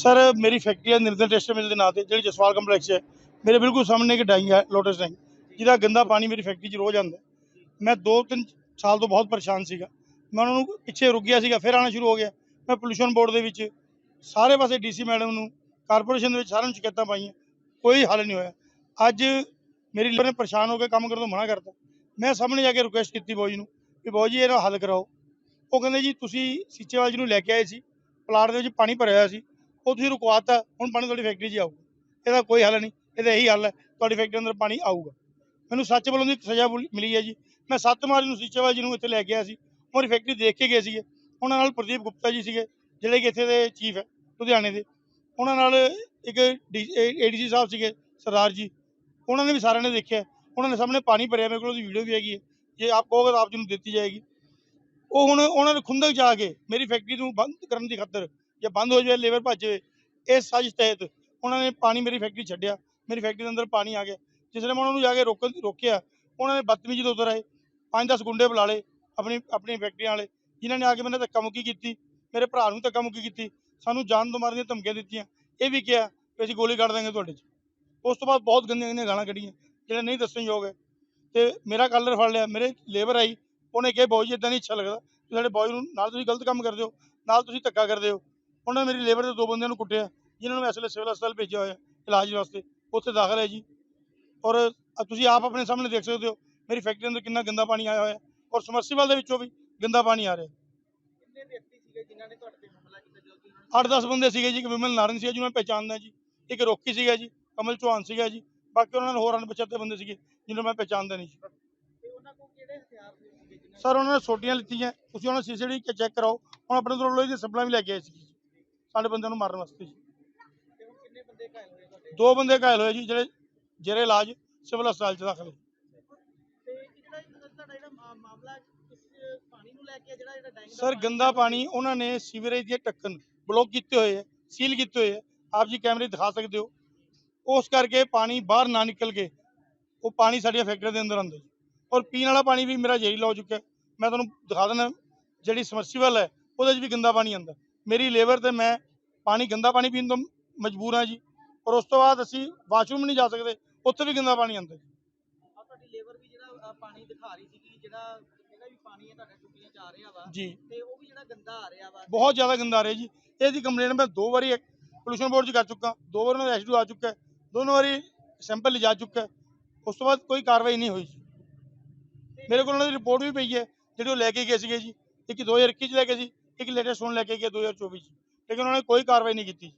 Sir, ਮੇਰੀ factory ਹੈ ਨਿਰਦਲ test ਮਿਲ ਦੇ ਨਾਂ ਤੇ, ਜਿਹੜੀ ਜਸਵਾਲ ਕੰਪਲੈਕਸ ਹੈ, ਮੇਰੇ ਬਿਲਕੁਲ ਸਾਹਮਣੇ ਇੱਕ ਡਾਈਂਗ ਹੈ, ਲੋਟਸ ਡਾਈਂਗ ਜਿਹਦਾ ਗੰਦਾ ਪਾਣੀ ਮੇਰੀ ਫੈਕਟਰੀ 'ਚ ਰੋਜ਼ ਆਉਂਦਾ ਮੈਂ 2-3 ਸਾਲ ਤੋਂ ਬਹੁਤ ਪਰੇਸ਼ਾਨ ਸੀਗਾ। ਮੈਂ ਉਹਨਾਂ ਨੂੰ ਪਿੱਛੇ ਰੁਕ ਗਿਆ ਸੀਗਾ, ਫਿਰ ਆਉਣਾ ਸ਼ੁਰੂ ਹੋ ਗਿਆ। ਮੈਂ ਪੋਲੂਸ਼ਨ ਬੋਰਡ ਦੇ ਵਿੱਚ ਸਾਰੇ ਪਾਸੇ ਡੀਸੀ ਮੈਡਮ ਨੂੰ, ਕਾਰਪੋਰੇਸ਼ਨ ਦੇ ਵਿੱਚ ਸਾਰਿਆਂ ਨੂੰ ਸ਼ਿਕਾਇਤਾਂ ਪਾਈਆਂ, ਕੋਈ ਹੱਲ ਨਹੀਂ ਹੋਇਆ। ਅੱਜ ਮੇਰੀ ਲੀਡਰ ਨੇ ਪਰੇਸ਼ਾਨ ਹੋ ਕੇ ਕੰਮ ਕਰਨ ਤੋਂ ਮਨਾ ਕਰਤਾ। ਮੈਂ ਸਾਹਮਣੇ ਜਾ ਕੇ ਰਿਕੁਐਸਟ ਕੀਤੀ ਬੋਜੀ ਨੂੰ ਕਿ ਜੀ ਇਹਦਾ ਹੱਲ ਕਰਾਓ। ਉਹ ਕਹਿੰਦੇ ਜੀ, ਤੁਸੀਂ ਸੀਚੇਵਾਲ ਜੀ ਨੂੰ ਲੈ ਕੇ ਆਏ ਸੀ, ਪਲਾਟ ਦੇ ਵਿੱਚ ਪਾਣੀ ਭਰਿਆ ਹੋਇਆ ਸੀ। ਉਹ ਤੁਸੀਂ ਰੁਕਵਾਤਾ, ਹੁਣ ਪਾਣੀ ਤੁਹਾਡੀ ਫੈਕਟਰੀ 'ਚ ਆਊਗਾ। ਇਹਦਾ ਕੋਈ ਹੱਲ ਨਹੀਂ, ਇਹਦਾ ਇਹੀ ਹੱਲ ਹੈ, ਤੁਹਾਡੀ ਫੈਕਟਰੀ ਅੰਦਰ ਪਾਣੀ ਆਊਗਾ। ਮੈਨੂੰ ਸੱਚ ਵੱਲੋਂ ਦੀ ਸਜ਼ਾ ਬੁਲ- ਮਿਲੀ ਹੈ ਜੀ। ਮੈਂ 7 ਮਾਰਚ ਨੂੰ ਸੀਚੇਵਾਲ ਜੀ ਨੂੰ ਇੱਥੇ ਲੈ ਕੇ ਆਇਆ ਸੀ। ਉਹਦੀ ਫੈਕਟਰੀ ਦੇਖ ਕੇ ਗਏ ਸੀਗੇ। ਉਹਨਾਂ ਨਾਲ ਪ੍ਰਦੀਪ ਗੁਪਤਾ ਜੀ ਸੀਗੇ, ਜਿਹੜੇ ਕਿ ਇੱਥੇ ਦੇ ਚੀਫ ਹੈ, ਲੁਧਿਆਣੇ ਦੇ। ਉਹਨਾਂ ਨਾਲ ਇੱਕ ਏਡੀਸੀ ਸਾਹਿਬ ਸੀਗੇ, ਸਰਦਾਰ ਜੀ। ਉਹਨਾਂ ਨੇ ਵੀ ਸਾਰਿਆਂ ਨੇ ਦੇਖਿਆ। ਉਹਨਾਂ ਨੇ ਸਾਹਮਣੇ ਪਾਣੀ ਭਰਿਆ, ਮੇਰੇ ਕੋਲ ਉਹਦੀ ਵੀਡੀਓ ਵੀ ਹੈਗੀ ਹੈ। ਜੇ ਆਪ ਕਹੋਗੇ ਤਾਂ ਆਪ ਜੀ ਨੂੰ ਦਿੱਤੀ ਜਾਏਗੀ। ਉਹ ਹੁਣ ਉਹਨਾਂ ਨੇ ਖੁੰਦਕ ਜਾ ਕੇ ਮੇਰੀ ਫੈਕਟਰੀ ਨੂੰ ਬੰਦ ਕਰਨ ਦੀ ਖਾਤਰ ਜਾਂ ਬੰਦ ਹੋ ਜਾਵੇ, ਲੇਬਰ ਭੱਜ ਜਾਵੇ, ਇਸ ਸਾਜ਼ਿਸ਼ ਤਹਿਤ ਉਹਨਾਂ ਨੇ ਪਾਣੀ ਮੇਰੀ ਫੈਕਟਰੀ ਛੱਡਿਆ। ਮੇਰੀ ਫੈਕਟਰੀ ਦੇ ਅੰਦਰ ਪਾਣੀ ਆ ਗਿਆ। ਜਿਸ ਵੇਲੇ ਮੈਂ ਉਹਨਾਂ ਨੂੰ ਜਾ ਕੇ ਰੋਕਣ ਰੋਕਿਆ, ਉਹਨਾਂ ਨੇ ਬਦਤਮੀਜ਼ੀ ਤੋਂ ਉਤਰ ਆਏ। ਪੰਜ 10 ਗੁੰਡੇ ਬੁਲਾ ਲਏ ਆਪਣੀ ਆਪਣੀ ਫੈਕਟਰੀਆਂ ਵਾਲੇ, ਜਿਨ੍ਹਾਂ ਨੇ ਆ ਕੇ ਮੇਰੇ ਧੱਕਾ ਮੁੱਕੀ ਕੀਤੀ। ਮੇਰੇ ਭਰਾ ਨੂੰ ਧੱਕਾ ਮੁੱਕੀ ਕੀਤੀ। ਸਾਨੂੰ ਜਾਨ ਤੋਂ ਮਾਰਨ ਦੀਆਂ ਧਮਕੀਆਂ ਦਿੱਤੀਆਂ। ਇਹ ਵੀ ਕਿਹਾ ਕਿ ਅਸੀਂ ਗੋਲੀ ਕੱਢ ਦਾਂਗੇ ਤੁਹਾਡੇ 'ਚ। ਉਸ ਤੋਂ ਬਾਅਦ ਬਹੁਤ ਗੰਦੀਆਂ ਗੰਦੀਆਂ ਗਾਲਾਂ ਕੱਢੀਆਂ, ਜਿਹੜੇ ਨਹੀਂ ਦੱਸਣਯੋਗ ਹੈ। ਤੇ ਮੇਰਾ ਕਲਰ ਫੜ ਲਿਆ। ਮੇਰੇ ਲੇਬਰ ਆਈ। ਉਹਨੇ ਕਿਹਾ ਬਾਊ ਜੀ ਇਦਾਂ ਨਹੀਂ ਅੱਛਾ ਲੱਗਦਾ। ਕਿ ਸਾਡੇ ਬਾਊ ਨੂੰ ਨਾਲ ਤੁਸੀਂ ਗਲਤ ਕੰਮ ਕਰਦੇ ਹੋ, ਨਾਲ ਤੁਸੀਂ ਧੱਕਾ ਕਰਦੇ ਹੋ। ਉਹਨਾਂ ਨੇ ਮੇਰੀ ਲੇਬਰ ਦੇ ਦੋ ਬੰਦਿਆਂ ਨੂੰ ਕੁੱਟਿਆ ਜਿਨ੍ਹਾਂ ਨੂੰ ਵੇਲੇ ਸਿਵਲ ਹਸਪਤਾਲ ਭੇਜਿਆ ਹੋਇਆ ਇਲਾਜ ਵਾਸਤੇ ਉੱਥੇ ਦਾਖਲ ਹੈ ਜੀ। ਔਰ ਤੁਸੀਂ ਆਪ ਆਪਣੇ ਸਾਹਮਣੇ ਦੇਖ ਸਕਦੇ ਹੋ ਮੇਰੀ ਫੈਕਟਰੀ ਅੰਦਰ ਕਿੰਨਾ ਗੰਦਾ ਪਾਣੀ ਆਇਆ ਹੋਇਆ ਹੈ ਔਰ ਸਮਰਸੀਬਲ ਦੇ ਵਿੱਚੋਂ ਵੀ ਗੰਦਾ ਪਾਣੀ ਆ ਰਿਹਾ ਕਿੰਨੇ ਵਿਅਕਤੀ ਸੀਗੇ ਜਿਨ੍ਹਾਂ ਨੇ ਤੁਹਾਡੇ ਤੇ ਹਮਲਾ ਕੀਤਾ ਜਦੋਂ ਕਿ ਉਹਨਾਂ ਨੇ 8-10 ਬੰਦੇ ਸੀਗੇ ਜੀ ਇੱਕ ਵਿਮਲ ਨਾਰੰਗ ਸੀਗਾ ਜਿਹਨੂੰ ਮੈਂ ਪਹਿਚਾਣਦਾ ਜੀ ਇੱਕ ਰੋਕੀ ਸੀਗਾ ਜੀ ਕਮਲ ਚੌਹਾਨ ਸੀਗਾ ਜੀ ਬਾਕੀ ਉਹਨਾਂ ਨੇ ਹੋਰ ਅਣਪਛਾਤੇ ਬੰਦੇ ਸੀਗੇ ਜਿਹਨੂੰ ਮੈਂ ਪਹਿਚਾਣਦਾ ਨਹੀਂ ਜੀ। ਤੇ ਉਹਨਾਂ ਕੋਲ ਕਿਹੜੇ ਹਥਿਆਰ ਸੀਗੇ ਜਿਨ੍ਹਾਂ ਸਰ ਉਹਨਾਂ ਨੇ ਸੋਟੀਆਂ ਲਿੱਤੀਆਂ ਤੁਸੀਂ ਉਹਨਾਂ ਸੀਸੀਟੀ ਚੈੱਕ ਕਰਾਓ ਹੁਣ ਆਪਣੇ ਤੋਂ ਲੋਹੇ ਦੀ ਸਪਲਾਈ ਵੀ ਲੈ ਕੇ ਆਏ ਸੀ ਸਾਡੇ ਬੰਦਿਆਂ ਨੂੰ ਮਾਰਨ ਵਾਸਤੇ ਜੀ। ਤੇ ਹੁਣ ਕਿੰਨੇ ਬੰਦੇ ਘਾਇਲ ਹੋਏ ਤੁਹਾਡੇ? ਦੋ ਬੰਦੇ ਘਾਇਲ ਹੋਏ ਜੀ ਜਿਹੜੇ ਜਿਹੜੇ ਇਲਾਜ ਸਿਵਲ ਹਸਪਤਾਲ ਚ ਦਾਖਲ ਹੈ ਤੇ ਇਹ ਜਿਹੜਾ ਇਹ ਤੁਹਾਡਾ ਜਿਹੜਾ ਮਾ- ਮਾਮਲਾ ਇਸ ਪਾਣੀ ਨੂੰ ਲੈ ਕੇ ਜਿਹੜਾ ਜਿਹੜਾ ਡੈਂਗ ਦਾ ਸਰ ਗੰਦਾ ਪਾਣੀ ਉਹਨਾਂ ਨੇ ਸੀਵਰੇਜ ਦੇ ਢੱਕਣ ਬਲੌਕ ਕੀਤੇ ਹੋਏ ਹੈ ਸੀਲ ਕੀਤੇ ਹੋਏ ਹੈ ਆਪ ਜੀ ਕੈਮਰੇ ਦਿਖਾ ਸਕਦੇ ਹੋ। ਉਸ ਕਰਕੇ ਪਾਣੀ ਬਾਹਰ ਨਾ ਨਿਕਲ ਕੇ ਉਹ ਪਾਣੀ ਸਾਡੀਆਂ ਫੈਕਟਰੀਆਂ ਦੇ ਅੰਦਰ ਆਉਂਦਾ ਜੀ। ਔਰ ਪੀਣ ਵਾਲਾ ਪਾਣੀ ਵੀ ਮੇਰਾ ਜ਼ਹਿਰੀਲਾ ਹੋ ਚੁੱਕਾ ਹੈ ਮੈਂ ਤੁਹਾਨੂੰ ਦਿਖਾ ਦਿੰਦਾ ਜਿਹੜੀ ਸਮਰਸੀਬਲ ਹੈ ਉਹਦੇ 'ਚ ਵੀ ਗੰਦਾ ਪਾਣੀ ਆਉਂਦਾ। ਮੇਰੀ ਲੇਬਰ ਤੇ ਮੈਂ ਪਾਣੀ ਗੰਦਾ ਪਾਣੀ ਪੀਣ ਤੋਂ ਮਜਬੂਰ ਹਾਂ ਜੀ। ਔਰ ਉਸ ਤੋਂ ਬਾਅਦ ਅਸੀਂ ਵਾਸ਼ਰੂਮ ਨਹੀਂ ਜਾ ਸਕਦੇ ਉੱਥੇ ਵੀ ਗੰਦਾ ਪਾਣੀ ਆਉਂਦਾ ਜੀ। ਆ ਤੁਹਾਡੀ ਲੇਬਰ ਵੀ ਜਿਹੜਾ ਅ, ਪਾਣੀ ਦਿਖਾ ਰਹੀ ਸੀਗੀ ਜਿਹੜਾ ਇਹਦਾ ਵੀ ਪਾਣੀ ਹੈ ਤੁਹਾਡੇ ਟੁੱਟੀਆਂ ਚ ਆ ਰਿਹਾ ਵਾ ਜੀ। ਤੇ ਉਹ ਵੀ ਜਿਹੜਾ ਗੰਦਾ ਆ ਰਿਹਾ ਵਾ। ਬਹੁਤ ਜ਼ਿਆਦਾ ਗੰਦਾ ਆ ਰਿਹਾ ਜੀ। ਇਹਦੀ ਕੰਪਲੇਂਟ ਮੈਂ ਦੋ ਵਾਰੀ ਪੋਲੂਸ਼ਨ ਬੋਰਡ 'ਚ ਕਰ ਚੁੱਕਾ। ਦੋ ਵਾਰ ਉਹਨਾਂ ਦਾ ਐਸਡੀਓ ਆ ਚੁੱਕਾ ਹੈ। ਦੋਨੋਂ ਵਾਰੀ ਸੈਂਪਲ ਲਿਜਾ ਚੁੱਕਾ ਹੈ। ਉਸ ਤੋਂ ਬਾਅਦ ਕੋਈ ਕਾਰਵਾਈ ਨਹੀਂ ਹੋਈ ਮੇਰੇ ਕੋਲ ਉਹਨਾਂ ਦੀ ਰਿਪੋਰਟ ਵੀ ਪਈ ਹੈ ਜਿਹੜੀ ਉਹ ਲੈ ਕੇ ਗਏ ਸੀਗੇ ਜੀ। ਇੱਕ 2021 ਚ ਲੈ ਕੇ ਸੀ। ਇੱਕ ਲੇਟੈਸਟ ਹੁਣ ਲੈ ਕੇ ਗਏ 2024 ਚ, ਲੇਕਿਨ ਉਹਨਾਂ ਨੇ ਕੋਈ ਕਾਰਵਾਈ ਨਹੀਂ ਕੀਤੀ।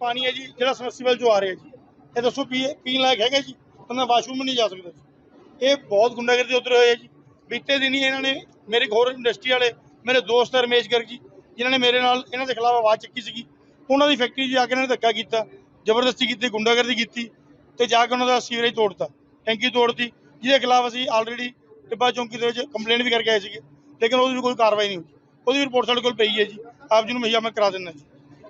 ਪਾਣੀ ਹੈ ਜੀ, ਜਿਹੜਾ ਸਮਰਸੀਬਲ ਚੋਂ ਆ ਰਿਹਾ ਜੀ, ਇਹ ਦੱਸੋ ਪੀ, ਪੀਣ ਲਾਇਕ ਹੈਗਾ ਜੀ? ਬੰਦਾ ਵਾਸ਼ਰੂਮ ਨਹੀਂ ਜਾ ਸਕਦਾ ਜੀ। ਇਹ ਬਹੁਤ ਗੁੰਡਾਗਰਦੀ ਉਤਰੇ ਹੋਏ ਜੀ। ਬੀਤੇ ਦਿਨ ਹੀ ਇਹਨਾਂ ਨੇ ਮੇਰੇ ਇੱਕ ਹੋਰ ਇੰਡਸਟਰੀ ਵਾਲੇ, ਮੇਰੇ ਦੋਸਤ ਰਮੇਸ਼ ਗਰਗ ਜੀ, ਜਿਨ੍ਹਾਂ ਨੇ ਮੇਰੇ ਨਾਲ ਇਹਨਾਂ ਦੇ ਖਿਲਾਫ ਆਵਾਜ਼ ਚੱਕੀ ਸੀਗੀ। ਉਹਨਾਂ ਦੀ ਫੈਕਟਰੀ 'ਚ ਜਾ ਕੇ ਇਹਨਾਂ ਨੇ ਧੱਕਾ ਕੀਤਾ, ਜ਼ਬਰਦਸਤੀ ਕੀਤੀ, ਗੁੰਡਾਗਰਦੀ ਕੀਤੀ ਤੇ ਜਾ ਕੇ ਉਹਨਾਂ ਦਾ ਸੀਵਰੇਜ ਤੋੜਤਾ, ਟੈਂਕੀ ਤੋੜਤੀ, ਜਿਹਦੇ ਖਿਲਾਫ ਅਸੀਂ ਆਲਰੇਡੀ ਟਿੱਬਾ ਚੌਂਕੀ ਦੇ ਵਿੱਚ ਕੰਪਲੇਂਟ ਵੀ ਕਰਕੇ ਆਏ ਸੀਗੇ। ਲੇਕਿਨ ਉਹਦੀ ਕੋਈ ਕਾਰਵਾਈ ਨਹੀਂ ਹੋਈ। ਉਹਦੀ ਰਿਪੋਰਟ ਸਾਡੇ ਕੋਲ ਪਈ ਹੈ ਜੀ। ਆਪ ਜੀ ਨੂੰ ਮੁਹੱਈਆ ਮੈਂ ਕਰਾ ਦਿੰਦਾ ਜੀ।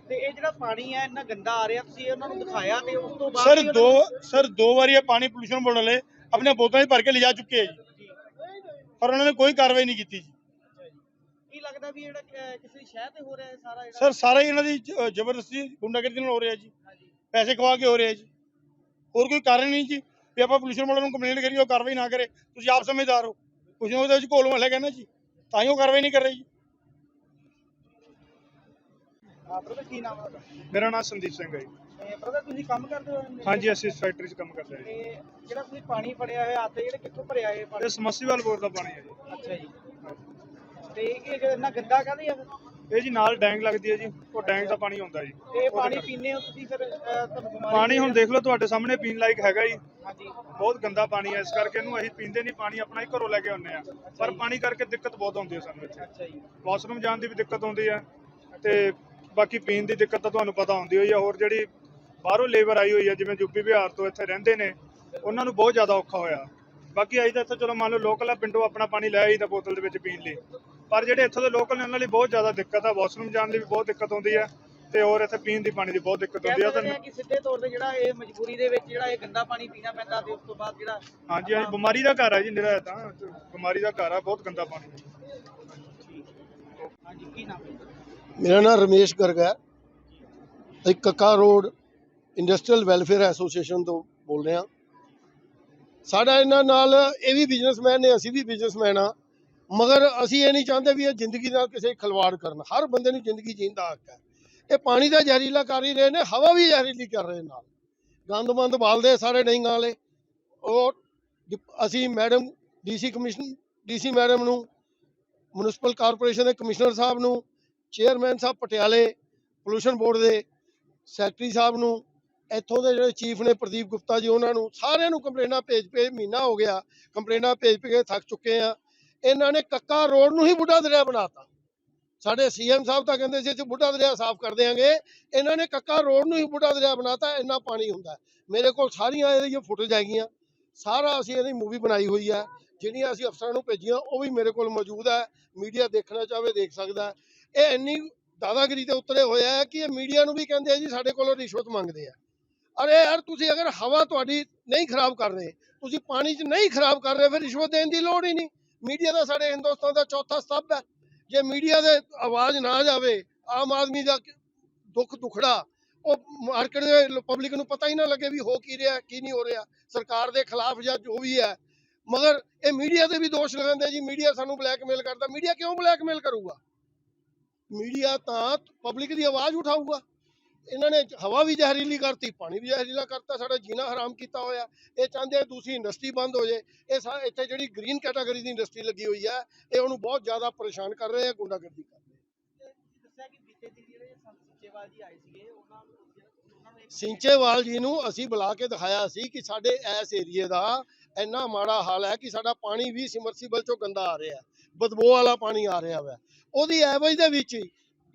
ਤੇ ਇਹ ਜਿਹੜਾ ਪਾਣੀ ਹੈ ਇੰਨਾ ਗੰਦਾ ਆ ਰਿਹਾ ਤੁਸੀਂ ਉਹਨਾਂ ਨੂੰ ਦਿਖਾਇਆ ਤੇ ਉਸ ਤੋਂ ਬਾਅਦ ਸਰ ਦੋ ਸਰ ਦੋ ਵਾਰੀ ਇਹ ਪਾਣੀ ਪੋਲੂਸ਼ਨ ਬੋਰਡ ਵਾਲੇ ਆਪਣੇ ਬੋਤਲਾਂ 'ਚ ਭਰ ਕੇ ਲਿਜਾ ਚੁੱਕੇ ਹੈ ਜੀ। ਪਰ ਉਹਨਾਂ ਨੇ ਕੋਈ ਕਾਰਵਾਈ ਨਹੀਂ ਕੀਤੀ ਜੀ। ਕੀ ਲੱਗਦਾ ਵੀ ਜਿਹੜਾ ਕਿਸੇ ਸ਼ਹਿਰ ਤੇ ਹੋ ਰਿਹਾ ਹੈ ਸਾਰਾ ਜਿਹੜਾ? ਸਰ ਸਾਰਾ ਹੀ ਇਹਨਾਂ ਦੀ ਜ਼ਬਰਦਸਤੀ ਗੁੰਡਾਗਰਦੀ ਨਾਲ ਹੋ ਰਿਹਾ ਜੀ। ਪੈਸੇ ਖਵਾ ਕੇ ਹੋ ਰਿਹਾ ਜੀ। ਹੋਰ ਕੋਈ ਕਾਰਨ ਨਹੀਂ ਜੀ। ਵੀ ਆਪਾਂ ਪੋਲੂਸ਼ਨ ਬੋਰਡ ਨੂੰ ਕੰਪਲੇਂਟ ਕਰੀਏ ਉਹ ਕਾਰਵਾਈ ਨਾ ਕਰੇ। ਤੁਸੀਂ ਆਪ ਸਮਝਦਾਰ ਹੋ। ਕੁਝ ਉਹਦੇ ਵਿੱਚ ਘੋਲ ਮਹੱਲਾ ਕਹਿੰਦਾ ਜੀ। ਤਾਂ ਹੀ ਉਹ ਕਾਰਵਾਈ ਨਹੀਂ ਕਰ ਰਹੀ ਜੀ। ਬ੍ਰਦਰ ਕੀ ਨਾਮ ਹੈ ਮੇਰਾ ਨਾਮ ਸੰਦੀਪ ਸਿੰਘ ਹੈ ਜੀ। ਬ੍ਰਦਰ ਤੁਸੀਂ ਕੰਮ ਕਰਦੇ ਹੋ ਹਾਂਜੀ ਅਸੀਂ ਇਸ ਫੈਕਟਰੀ 'ਚ ਕੰਮ ਕਰਦੇ ਹਾਂ ਜੀ। ਤੇ ਜਿਹੜਾ ਤੁਸੀਂ ਪਾਣੀ ਫੜਿਆ ਹੋਇਆ ਆਤੇ ਜਿਹੜੇ ਕਿੱਥੋਂ ਭਰਿਆ ਇਹ ਇਹ ਪਾਣੀ? ਸਮਰਸੀਬਲ ਬੋਰ ਦਾ ਪਾਣੀ ਹੈ ਜੀ। ਅੱਛਾ ਜੀ। ਤੇ ਇਹ ਕਿ ਇੰਨਾ ਗੰਦਾ ਕਾਹਦੇ ਆ ਫਿਰ? ਇਹ ਜੀ ਨਾਲ ਡੈਂਗ ਲੱਗਦੀ ਹੈ ਜੀ ਉਹ ਡੈਂਗ ਦਾ ਪਾਣੀ ਆਉਂਦਾ ਜੀ। ਇਹ ਪਾਣੀ। ਪੀਂਦੇ ਹੋ ਤੁਸੀਂ ਫਿਰ ਤੁਹਾਨੂੰ ਬਿਮਾਰੀ ਪਾਣੀ ਹੁਣ ਦੇਖ ਲਓ ਤੁਹਾਡੇ ਸਾਹਮਣੇ ਪੀਣ ਲਾਇਕ ਹੈਗਾ ਜੀ। ਹਾਂਜੀ। ਬਹੁਤ ਗੰਦਾ ਪਾਣੀ ਹੈ ਇਸ ਕਰਕੇ ਇਹਨੂੰ ਅਸੀਂ ਪੀਂਦੇ ਨਹੀਂ ਪਾਣੀ ਆਪਣਾ ਹੀ ਘਰੋਂ ਲੈ ਕੇ ਆਉਂਦੇ ਆ ਪਰ ਪਾਣੀ ਕਰਕੇ ਦਿੱਕਤ ਬਹੁਤ ਆਉਂਦੀ ਹੈ ਸਾਨੂੰ ਇੱਥੇ। ਅੱਛਾ ਜੀ। ਵਾਸ਼ਰੂਮ ਜਾਣ ਦੀ ਵੀ ਦਿੱਕਤ ਆਉਂਦੀ ਹੈ ਤੇ ਬਾਕੀ ਪੀਣ ਦੀ ਦਿੱਕਤ ਤਾਂ ਤੁਹਾਨੂੰ ਪਤਾ ਹੁੰਦੀ ਹੋਈ ਹੈ। ਹੋਰ ਜਿਹੜੀ ਬਾਹਰੋਂ ਲੇਬਰ ਆਈ ਹੋਈ ਹੈ ਜਿਵੇਂ ਯੂਪੀ ਬਿਹਾਰ ਤੋਂ ਇੱਥੇ ਰਹਿੰਦੇ ਨੇ ਉਹਨਾਂ ਨੂੰ ਬਹੁਤ ਜ਼ਿਆਦਾ ਔਖਾ ਹੋਇਆ। ਬਾਕੀ ਅਸੀਂ ਤਾਂ ਇੱਥੇ ਚਲੋ ਮੰਨ ਲਓ ਲੋਕਲ ਆ ਪਿੰਡੋਂ ਆਪਣਾ ਪਾਣੀ ਲੈ ਆਈ ਤਾਂ ਬੋਤਲ ਦੇ ਵਿੱਚ ਪੀਣ ਲਈ। ਪਰ ਜਿਹੜੇ ਇੱਥੋਂ ਦੇ ਲੋਕਲ ਨੇ ਉਹਨਾਂ ਲਈ ਬਹੁਤ ਜ਼ਿਆਦਾ ਦਿੱਕਤ ਆ। ਵਾਸ਼ਰੂਮ ਜਾਣ ਦੀ ਵੀ ਬਹੁਤ ਦਿੱਕਤ ਆਉਂਦੀ ਹੈ ਤੇ ਹੋਰ ਇੱਥੇ ਪੀਣ ਦੀ ਪਾਣੀ ਦੀ ਬਹੁਤ ਦਿੱਕਤ ਕਹਿ ਆਉਂਦੀ ਹੈ ਸਕਦੇ ਤਾਂ ਆ ਕਿ ਸਿੱਧੇ ਤੌਰ ਤੇ ਜਿਹੜਾ ਇਹ ਮਜਬੂਰੀ ਦੇ ਵਿੱਚ ਜਿਹੜਾ ਇਹ ਗੰਦਾ ਪਾਣੀ ਪੀਣਾ ਪੈਂਦਾ ਤੇ ਉਸ ਤੋਂ ਬਾਅਦ ਜਿਹੜਾ ਹਾਂਜੀ ਹਾਂਜੀ ਬਿਮਾਰੀ ਦਾ ਘਰ ਹੈ ਜੀ ਇਹ ਤਾਂ। ਬਿਮਾਰੀ ਦਾ ਘਰ ਆ ਬਹੁਤ ਗੰਦਾ ਪਾਣੀ ਹਾਂਜੀ ਕੀ ਨਾਮ ਹੈ ਮੇਰਾ ਨਾਮ ਰਮੇਸ਼ ਗਰਗ ਹੈ। ਅਸੀਂ Kakka road industrial welfare association ਤੋਂ ਬੋਲ ਰਹੇ ਸਾਡਾ ਇਹਨਾਂ ਨਾਲ ਇਹ ਵੀ ਬਿਜ਼ਨਸਮੈਨ ਨੇ ਅਸੀਂ ਵੀ ਬਿਜ਼ਨਸਮੈਨ ਆ ਮਗਰ ਅਸੀਂ ਇਹ ਨਹੀਂ ਚਾਹੁੰਦੇ ਵੀ ਇਹ ਜ਼ਿੰਦਗੀ ਨਾਲ ਕਿਸੇ ਖਿਲਵਾੜ ਕਰਨ। ਹਰ ਬੰਦੇ ਨੂੰ ਜ਼ਿੰਦਗੀ ਜੀਣ ਦਾ ਹੱਕ ਹੈ। ਇਹ ਪਾਣੀ ਦਾ ਜ਼ਹਿਰੀਲਾ ਕਰ ਹੀ ਰਹੇ ਨੇ, ਹਵਾ ਵੀ ਜ਼ਹਿਰੀਲੀ ਕਰ ਰਹੇ ਨਾਲ। ਗੰਦ ਮੰਦ ਬਾਲਦੇ ਸਾਰੇ ਡਿੰਗਾਂ ਵਾਲੇ। ਉਹ ਡਿਪ- ਅਸੀਂ madam DC commission DC madam ਨੂੰ, ਮਿਊਨਿਸਪਲ ਕਾਰਪੋਰੇਸ਼ਨ ਦੇ ਕਮਿਸ਼ਨਰ ਸਾਹਿਬ ਨੂੰ, ਚੇਅਰਮੈਨ ਸਾਹਿਬ ਪਟਿਆਲੇ, ਪੋਲੂਸ਼ਨ ਬੋਰਡ ਦੇ ਸੈਕਟਰੀ ਸਾਹਿਬ ਨੂੰ, ਇੱਥੋਂ ਦੇ ਜਿਹੜੇ ਚੀਫ ਨੇ ਪ੍ਰਦੀਪ ਗੁਪਤਾ ਜੀ, ਉਹਨਾਂ ਨੂੰ, ਸਾਰਿਆਂ ਨੂੰ ਕੰਪਲੇਨਾਂ ਭੇਜ ਭੇਜ ਮਹੀਨਾ ਹੋ ਗਿਆ। ਕੰਪਲੇਨਾਂ ਭੇਜ ਭੇਜ ਥੱਕ ਚੁੱਕੇ ਆ। ਇਹਨਾਂ ਨੇ ਕੱਕਾ ਰੋਡ ਨੂੰ ਹੀ ਬੁੱਢਾ ਦਰਿਆ ਬਣਾਤਾ। ਸਾਡੇ ਸੀਐਮ ਸਾਹਿਬ ਤਾਂ ਕਹਿੰਦੇ ਸੀ, ਅਸੀਂ ਬੁੱਢਾ ਦਰਿਆ ਸਾਫ਼ ਕਰ ਦਿਆਂਗੇ। ਇਹਨਾਂ ਨੇ ਕੱਕਾ ਰੋਡ ਨੂੰ ਹੀ ਬੁੱਢਾ ਦਰਿਆ ਬਣਾਤਾ, ਇੰਨਾ ਪਾਣੀ ਹੁੰਦਾ। ਮੇਰੇ ਕੋਲ ਸਾਰੀਆਂ ਇਹਦੀਆਂ ਫੁਟੇਜ ਹੈਗੀਆਂ, ਸਾਰਾ ਅਸੀਂ ਇਹਦੀ ਮੂਵੀ ਬਣਾਈ ਹੋਈ ਹੈ। ਜਿਹੜੀਆਂ ਅਸੀਂ ਅਫਸਰਾਂ ਨੂੰ ਭੇਜੀਆਂ, ਉਹ ਵੀ ਮੇਰੇ ਕੋਲ ਮੌਜੂਦ ਹੈ। ਮੀਡੀਆ ਦੇਖਣਾ ਚਾਹਵੇ ਦੇਖ ਸਕਦਾ ਇਹ ਇੰਨੀ ਦਾਦਾਗਿਰੀ ਤੇ ਉਤਰੇ ਹੋਇਆ ਹੈ ਕਿ ਇਹ ਮੀਡੀਆ ਨੂੰ ਵੀ ਕਹਿੰਦੇ ਆ ਜੀ, ਸਾਡੇ ਕੋਲੋਂ ਰਿਸ਼ਵਤ ਮੰਗਦੇ ਆ। ਅਰੇ ਯਾਰ, ਤੁਸੀਂ ਅਗਰ ਹਵਾ ਤੁਹਾਡੀ ਨਹੀਂ ਖਰਾਬ ਕਰ ਰਹੇ, ਤੁਸੀਂ ਪਾਣੀ 'ਚ ਨਹੀਂ ਖਰਾਬ ਕਰ ਰਹੇ, ਫਿਰ ਰਿਸ਼ਵਤ ਦੇਣ ਦੀ ਲੋੜ ਹੀ ਨਹੀਂ। ਮੀਡੀਆ ਦਾ ਸਾਡੇ ਹਿੰਦੁਸਤਾਨ ਦਾ ਚੌਥਾ ਸਤੰਭ ਹੈ। ਜੇ ਮੀਡੀਆ ਦੇ ਆਵਾਜ਼ ਨਾ ਜਾਵੇ, ਆਮ ਆਦਮੀ ਦਾ ਦੁੱਖ ਦੁਖੜਾ, ਉਹ ਮਾਰਕੀਟ ਦੇ ਪਬਲਿਕ ਨੂੰ ਪਤਾ ਹੀ ਨਾ ਲੱਗੇ ਵੀ ਹੋ ਕੀ ਰਿਹਾ, ਕੀ ਨਹੀਂ ਹੋ ਰਿਹਾ। ਸਰਕਾਰ ਦੇ ਖਿਲਾਫ ਜਾਂ ਜੋ ਵੀ ਹੈ। ਮਗਰ ਇਹ ਮੀਡੀਆ ਤੇ ਵੀ ਦੋਸ਼ ਲਗਾਉਂਦੇ ਜੀ, ਮੀਡੀਆ ਸਾਨੂੰ ਬਲੈਕਮੇਲ ਕਰਦਾ। ਮੀਡੀਆ ਕਿਉਂ ਬਲੈਕਮੇਲ ਕਰੂਗਾ? ਮੀਡੀਆ ਤਾਂ ਪਬਲਿਕ ਦੀ ਆਵਾਜ਼ ਉਠਾਊਗਾ। ਇਹਨਾਂ ਨੇ ਹਵਾ ਵੀ ਜ਼ਹਿਰੀਲੀ ਕਰਤੀ ਪਾਣੀ ਵੀ ਜ਼ਹਿਰੀਲਾ ਕਰਤਾ ਸਾਡਾ ਜੀਣਾ ਹਰਾਮ ਕੀਤਾ ਹੋਇਆ। ਇਹ ਚਾਹੁੰਦੇ ਆ ਦੂਸਰੀ ਇੰਡਸਟਰੀ ਬੰਦ ਹੋ ਜੇ। ਇਹ ਸਾ ਇੱਥੇ ਜਿਹੜੀ ਗ੍ਰੀਨ ਕੈਟਾਗਰੀ ਦੀ ਇੰਡਸਟਰੀ ਲੱਗੀ ਹੋਈ ਹੈ ਇਹ ਉਹਨੂੰ ਬਹੁਤ ਜ਼ਿਆਦਾ ਪਰੇਸ਼ਾਨ ਕਰ ਰਹੇ ਆ ਗੁੰਡਾਗਰਦੀ ਕਰ ਰਹੇ ਆ। ਤੁਸੀਂ ਦੱਸਿਆ ਕਿ ਬੀਤੇ ਦਿਨ ਜਿਹੜੇ ਸੰਤ ਸਿੱਚੇਵਾਲ ਜੀ ਆਏ ਸੀਗੇ ਉਹਨਾਂ ਨੂੰ ਸਿੰਚੇਵਾਲ ਜੀ ਅਸੀਂ ਬੁਲਾ ਕੇ ਦਿਖਾਇਆ ਸੀ ਕਿ ਸਾਡੇ ਇਸ ਏਰੀਏ ਦਾ ਇੰਨਾ ਮਾੜਾ ਹਾਲ ਹੈ ਕਿ ਸਾਡਾ ਪਾਣੀ ਵੀ ਸਮਰਸੀਬਲ ਚੋਂ ਗੰਦਾ ਆ ਰਿਹਾ ਬਦਬੂ ਵਾਲਾ ਪਾਣੀ ਆ ਰਿਹਾ ਵਾ। ਉਹਦੀ ਐਵਰੇਜ ਦੇ ਵਿੱਚ ਹੀ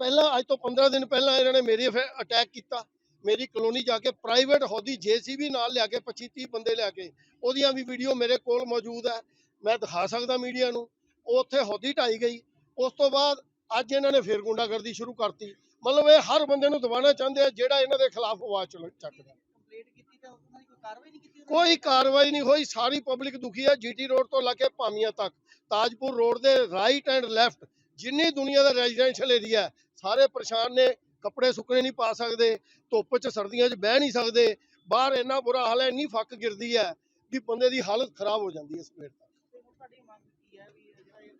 ਪਹਿਲਾਂ ਅੱਜ ਤੋਂ 15 ਦਿਨ ਪਹਿਲਾਂ ਇਹਨਾਂ ਨੇ ਮੇਰੇ ਅਟੈਕ ਕੀਤਾ। ਮੇਰੀ ਕਲੋਨੀ ਜਾ ਕੇ ਪ੍ਰਾਈਵੇਟ ਹੌਦੀ ਜੀਸੀਬੀ ਨਾਲ ਲਿਆ ਕੇ 25 30 ਬੰਦੇ ਲਿਆ ਕੇ ਉਹਦੀਆਂ ਵੀ ਵੀਡੀਓ ਮੇਰੇ ਕੋਲ ਮੌਜੂਦ ਹੈ। ਮੈਂ ਦਿਖਾ ਸਕਦਾ ਮੀਡੀਆ ਨੂੰ। ਉਹ ਉੱਥੇ ਹੌਦੀ ਢਾਈ ਗਈ। ਉਸ ਤੋਂ ਬਾਅਦ ਅੱਜ ਇਹਨਾਂ ਨੇ ਫੇਰ ਗੁੰਡਾਗਰਦੀ ਸ਼ੁਰੂ ਕਰਤੀ। ਮਤਲਬ ਇਹ ਹਰ ਬੰਦੇ ਨੂੰ ਦਬਾਉਣਾ ਚਾਹੁੰਦੇ ਆ ਜਿਹੜਾ ਇਹਨਾਂ ਦੇ ਖਿਲਾਫ ਆਵਾਜ਼ ਚੁੱਕ- ਚੱਕਦਾ। ਕੰਪਲੇਂਟ ਕੀਤੀ ਤਾਂ ਉਹਨਾਂ ਦੀ ਕੋਈ ਕਾਰਵਾਈ ਨਹੀਂ ਕੀਤੀ ਉਹਨਾਂ ਨੇ? ਕੋਈ ਕਾਰਵਾਈ ਨਹੀਂ ਹੋਈ। ਸਾਰੀ ਪਬਲਿਕ ਦੁਖੀ ਹੈ ਜੀਟੀ ਰੋਡ ਤੋਂ ਲੈ ਕੇ ਭਾਮੀਆਂ ਤੱਕ। ਤਾਜਪੁਰ ਰੋਡ ਦੇ ਰਾਈਟ ਐਂਡ ਲੈਫਟ ਜਿੰਨੀ ਦੁਨੀਆ ਦਾ ਰੈਜ਼ੀਡੈਂਸ਼ੀਅਲ ਏਰੀਆ ਸਾਰੇ ਪਰੇਸ਼ਾਨ ਨੇ ਕੱਪੜੇ ਸੁੱਕਣੇ ਨਹੀਂ ਪਾ ਸਕਦੇ ਧੁੱਪ 'ਚ ਸਰਦੀਆਂ 'ਚ ਬਹਿ ਨਹੀਂ ਸਕਦੇ ਬਾਹਰ ਇੰਨਾ ਬੁਰਾ ਹਾਲ ਹੈ ਇੰਨੀ ਫੱਕ ਗਿਰਦੀ ਹੈ ਵੀ ਬੰਦੇ ਦੀ ਹਾਲਤ ਖਰਾਬ ਹੋ ਜਾਂਦੀ ਹੈ ਸਵੇਰ ਤੱਕ।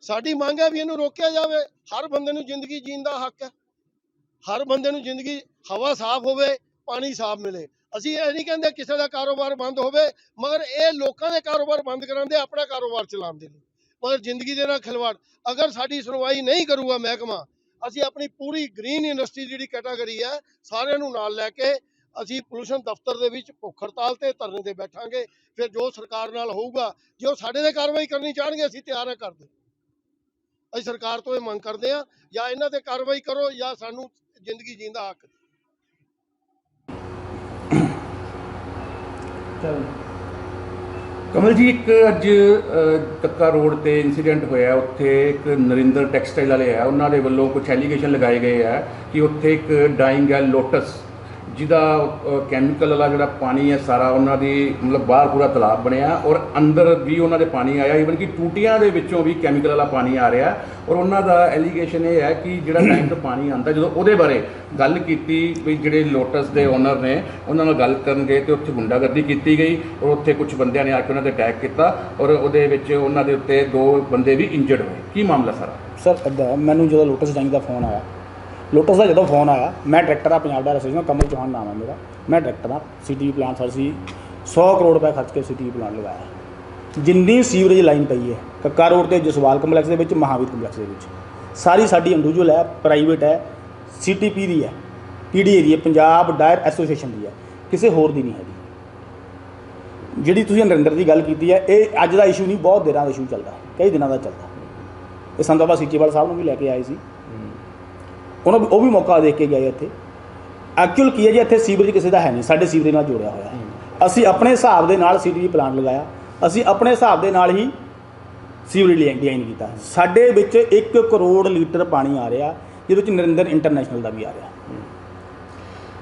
ਸਾਡੀ ਮੰਗ ਹੈ ਵੀ ਇਹਨੂੰ ਰੋਕਿਆ ਜਾਵੇ। ਹਰ ਬੰਦੇ ਨੂੰ ਜ਼ਿੰਦਗੀ ਜੀਣ ਦਾ ਹੱਕ ਹੈ। ਹਰ ਬੰਦੇ ਨੂੰ ਜ਼ਿੰਦਗੀ ਹਵਾ ਸਾਫ਼ ਹੋਵੇ ਪਾਣੀ ਸਾਫ਼ ਮਿਲੇ। ਅਸੀਂ ਇਹ ਨਹੀਂ ਕਹਿੰਦੇ ਕਿਸੇ ਦਾ ਕਾਰੋਬਾਰ ਬੰਦ ਹੋਵੇ ਮਗਰ ਇਹ ਲੋਕਾਂ ਦੇ ਕਾਰੋਬਾਰ ਬੰਦ ਕਰਾਉਂਦੇ ਆਪਣਾ ਕਾਰੋਬਾਰ ਚਲਾਉਂਦੇ ਨੇ। ਮਗਰ ਜ਼ਿੰਦਗੀ ਦੇ ਨਾਲ ਖਿਲਵਾੜ। ਅਗਰ ਸਾਡੀ ਸੁਣਵਾਈ ਨਹੀਂ ਕਰੂਗਾ ਮਹਿਕਮਾ, ਅਸੀਂ ਆਪਣੀ ਪੂਰੀ ਗ੍ਰੀਨ ਇੰਡਸਟਰੀ ਜਿਹੜੀ ਕੈਟਾਗਰੀ ਹੈ, ਸਾਰਿਆਂ ਨੂੰ ਨਾਲ ਲੈ ਕੇ ਅਸੀਂ ਪੋਲੂਸ਼ਨ ਦਫ਼ਤਰ ਦੇ ਵਿੱਚ ਭੁੱਖ ਹੜਤਾਲ ਤੇ ਧਰਨੇ ਤੇ ਬੈਠਾਂਗੇ। ਫਿਰ ਜੋ ਸਰਕਾਰ ਨਾਲ ਹੋਊਗਾ, ਜੇ ਉਹ ਸਾਡੇ ਤੇ ਕਾਰਵਾਈ ਕਰਨੀ ਚਾਹਣਗੇ, ਅਸੀਂ ਤਿਆਰ ਹਾਂ ਕਰਦੇ ਅਸੀਂ ਸਰਕਾਰ ਤੋਂ ਇਹ ਮੰਗ ਕਰਦੇ ਆ ਜਾਂ ਇਹਨਾਂ ਤੇ ਕਾਰਵਾਈ ਕਰੋ, ਜਾਂ ਸਾਨੂੰ ਜ਼ਿੰਦਗੀ ਜੀਣ ਦਾ ਹੱਕ ਕਮਲ ਜੀ ਇੱਕ ਅੱਜ ਅ, ਕੱਕਾ ਰੋਡ ਤੇ ਇਨਸੀਡੈਂਟ ਹੋਇਆ। ਉੱਥੇ ਇੱਕ ਨਰਿੰਦਰ ਟੈਕਸਟਾਈਲ ਵਾਲੇ ਆ। ਉਹਨਾਂ ਦੇ ਵੱਲੋਂ ਕੁਝ ਐਲੀਗੇਸ਼ਨ ਲਗਾਏ ਗਏ ਆ ਕਿ ਉੱਥੇ ਇੱਕ ਡਾਈਂਗ ਹੈ ਲੋਟਸ ਜਿਹਦਾ ਕੈਮੀਕਲ ਵਾਲਾ ਜਿਹੜਾ ਪਾਣੀ ਹੈ, ਸਾਰਾ ਉਹਨਾਂ ਦੀ, ਮਤਲਬ ਬਾਹਰ ਪੂਰਾ ਤਲਾਬ ਬਣਿਆ ਔਰ ਅੰਦਰ ਵੀ ਉਹਨਾਂ ਦੇ ਪਾਣੀ ਆਇਆ। ਈਵਨ ਕਿ ਟੂਟੀਆਂ ਦੇ ਵਿੱਚੋਂ ਵੀ ਕੈਮੀਕਲ ਵਾਲਾ ਪਾਣੀ ਆ ਰਿਹਾ। ਔਰ ਉਹਨਾਂ ਦਾ ਐਲੀਗੇਸ਼ਨ ਇਹ ਹੈ ਕਿ ਜਿਹੜਾ ਟਾਈਮ ਤੋਂ ਪਾਣੀ ਆਉਂਦਾ, ਜਦੋਂ ਉਹਦੇ ਬਾਰੇ ਗੱਲ ਕੀਤੀ ਵੀ ਜਿਹੜੇ ਲੋਟਸ ਦੇ ਓਨਰ ਨੇ, ਉਹਨਾਂ ਨਾਲ ਗੱਲ ਕਰਨ ਗਏ ਤੇ ਉੱਥੇ ਗੁੰਡਾਗਰਦੀ ਕੀਤੀ ਗਈ ਔਰ ਉੱਥੇ ਕੁਝ ਬੰਦਿਆਂ ਨੇ ਆ ਕੇ ਉਹਨਾਂ ਤੇ ਅਟੈਕ ਕੀਤਾ ਔਰ ਉਹਦੇ ਵਿੱਚ ਉਹਨਾਂ ਦੇ ਉੱਤੇ ਦੋ ਬੰਦੇ ਵੀ ਇੰਜਰਡ ਹੋਏ। ਕੀ ਮਾਮਲਾ ਸਾਰਾ? ਸਰ ਇੱਦਾਂ ਮੈਨੂੰ ਜਦੋਂ ਲੋਟਸ ਟੈਂਕ ਦਾ ਫੋਨ ਆਇਆ ਲੋਟਸ ਦਾ ਜਦੋਂ ਫੋਨ ਆਇਆ, ਮੈਂ ਡਾਇਰੈਕਟਰ ਆ, ਪੰਜਾਬ ਦਾ ਰਸੋਈ ਕਮਲ ਚੌਹਾਨ ਨਾਮ ਹੈ ਮੇਰਾ। ਮੈਂ ਡਾਇਰੈਕਟਰ ਆ ਸੀਟੀਵੀ ਪਲਾਂਟ ਸਰ ਸੀ 100 ਕਰੋੜ ਰੁਪਏ ਖਰਚ ਕੇ ਸੀਟੀਵੀ ਪਲਾਂਟ ਲਗਾਇਆ। ਜਿੰਨੀ ਸੀਵਰੇਜ ਲਾਈਨ ਪਈ ਹੈ, ਕੱਕਾ ਰੋਡ ਤੇ ਜਸਵਾਲ ਕੰਪਲੈਕਸ ਦੇ ਵਿੱਚ, ਮਹਾਵੀਰ ਕੰਪਲੈਕਸ ਦੇ ਵਿੱਚ। ਸਾਰੀ ਸਾਡੀ ਇੰਡੀਵਿਜੂਅਲ ਹੈ ਪ੍ਰਾਈਵੇਟ ਹੈ ਸੀਟੀਪੀ ਦੀ ਹੈ ਪੀਡੀਏ ਦੀ ਹੈ, ਪੰਜਾਬ ਡਾਇਰ ਐਸੋਸੀਏਸ਼ਨ ਦੀ ਹੈ, ਕਿਸੇ ਹੋਰ ਦੀ ਨਹੀਂ ਹੈਗੀ। ਜਿਹੜੀ ਤੁਸੀਂ ਨਰਿੰਦਰ ਦੀ ਗੱਲ ਕੀਤੀ ਹੈ, ਇਹ ਅੱਜ ਦਾ ਇਸ਼ੂ ਨਹੀਂ, ਬਹੁਤ ਦਿਨਾਂ ਦਾ ਇਸ਼ੂ ਚੱਲਦਾ, ਕਈ ਦਿਨਾਂ ਦਾ ਚੱਲਦਾ। ਇਹ ਸੰਧਵਾ ਸੀਚੇਵਾਲ ਸਾਹਿਬ ਨੂੰ ਵੀ ਲੈ ਕੇ ਆਏ ਸੀ। ਉਹਨਾਂ ਉਹ ਵੀ ਮੌਕਾ ਦੇਖ ਕੇ ਗਏ ਇੱਥੇ। ਐਕਚੁਅਲ ਕੀ ਹੈ ਜੀ, ਇੱਥੇ ਸੀਵਰੇਜ ਕਿਸੇ ਦਾ ਹੈ ਨਹੀਂ। ਸਾਡੇ ਸੀਵਰੇਜ ਨਾਲ ਜੁੜਿਆ ਹੋਇਆ ਹੈ। ਅਸੀਂ ਆਪਣੇ ਹਿਸਾਬ ਦੇ ਨਾਲ ਸੀਵਰੇਜ ਪਲਾਂਟ ਲਗਾਇਆ। ਅਸੀਂ ਆਪਣੇ ਹਿਸਾਬ ਦੇ ਨਾਲ ਹੀ ਸੀਵਰੇਜ ਡਿਜ਼ਾਈਨ ਕੀਤਾ ਸਾਡੇ ਵਿੱਚ 1 ਕਰੋੜ ਲੀਟਰ ਪਾਣੀ ਆ ਰਿਹਾ, ਜਿਹਦੇ ਵਿੱਚ ਨਰਿੰਦਰ ਇੰਟਰਨੈਸ਼ਨਲ ਦਾ ਵੀ ਆ ਰਿਹਾ।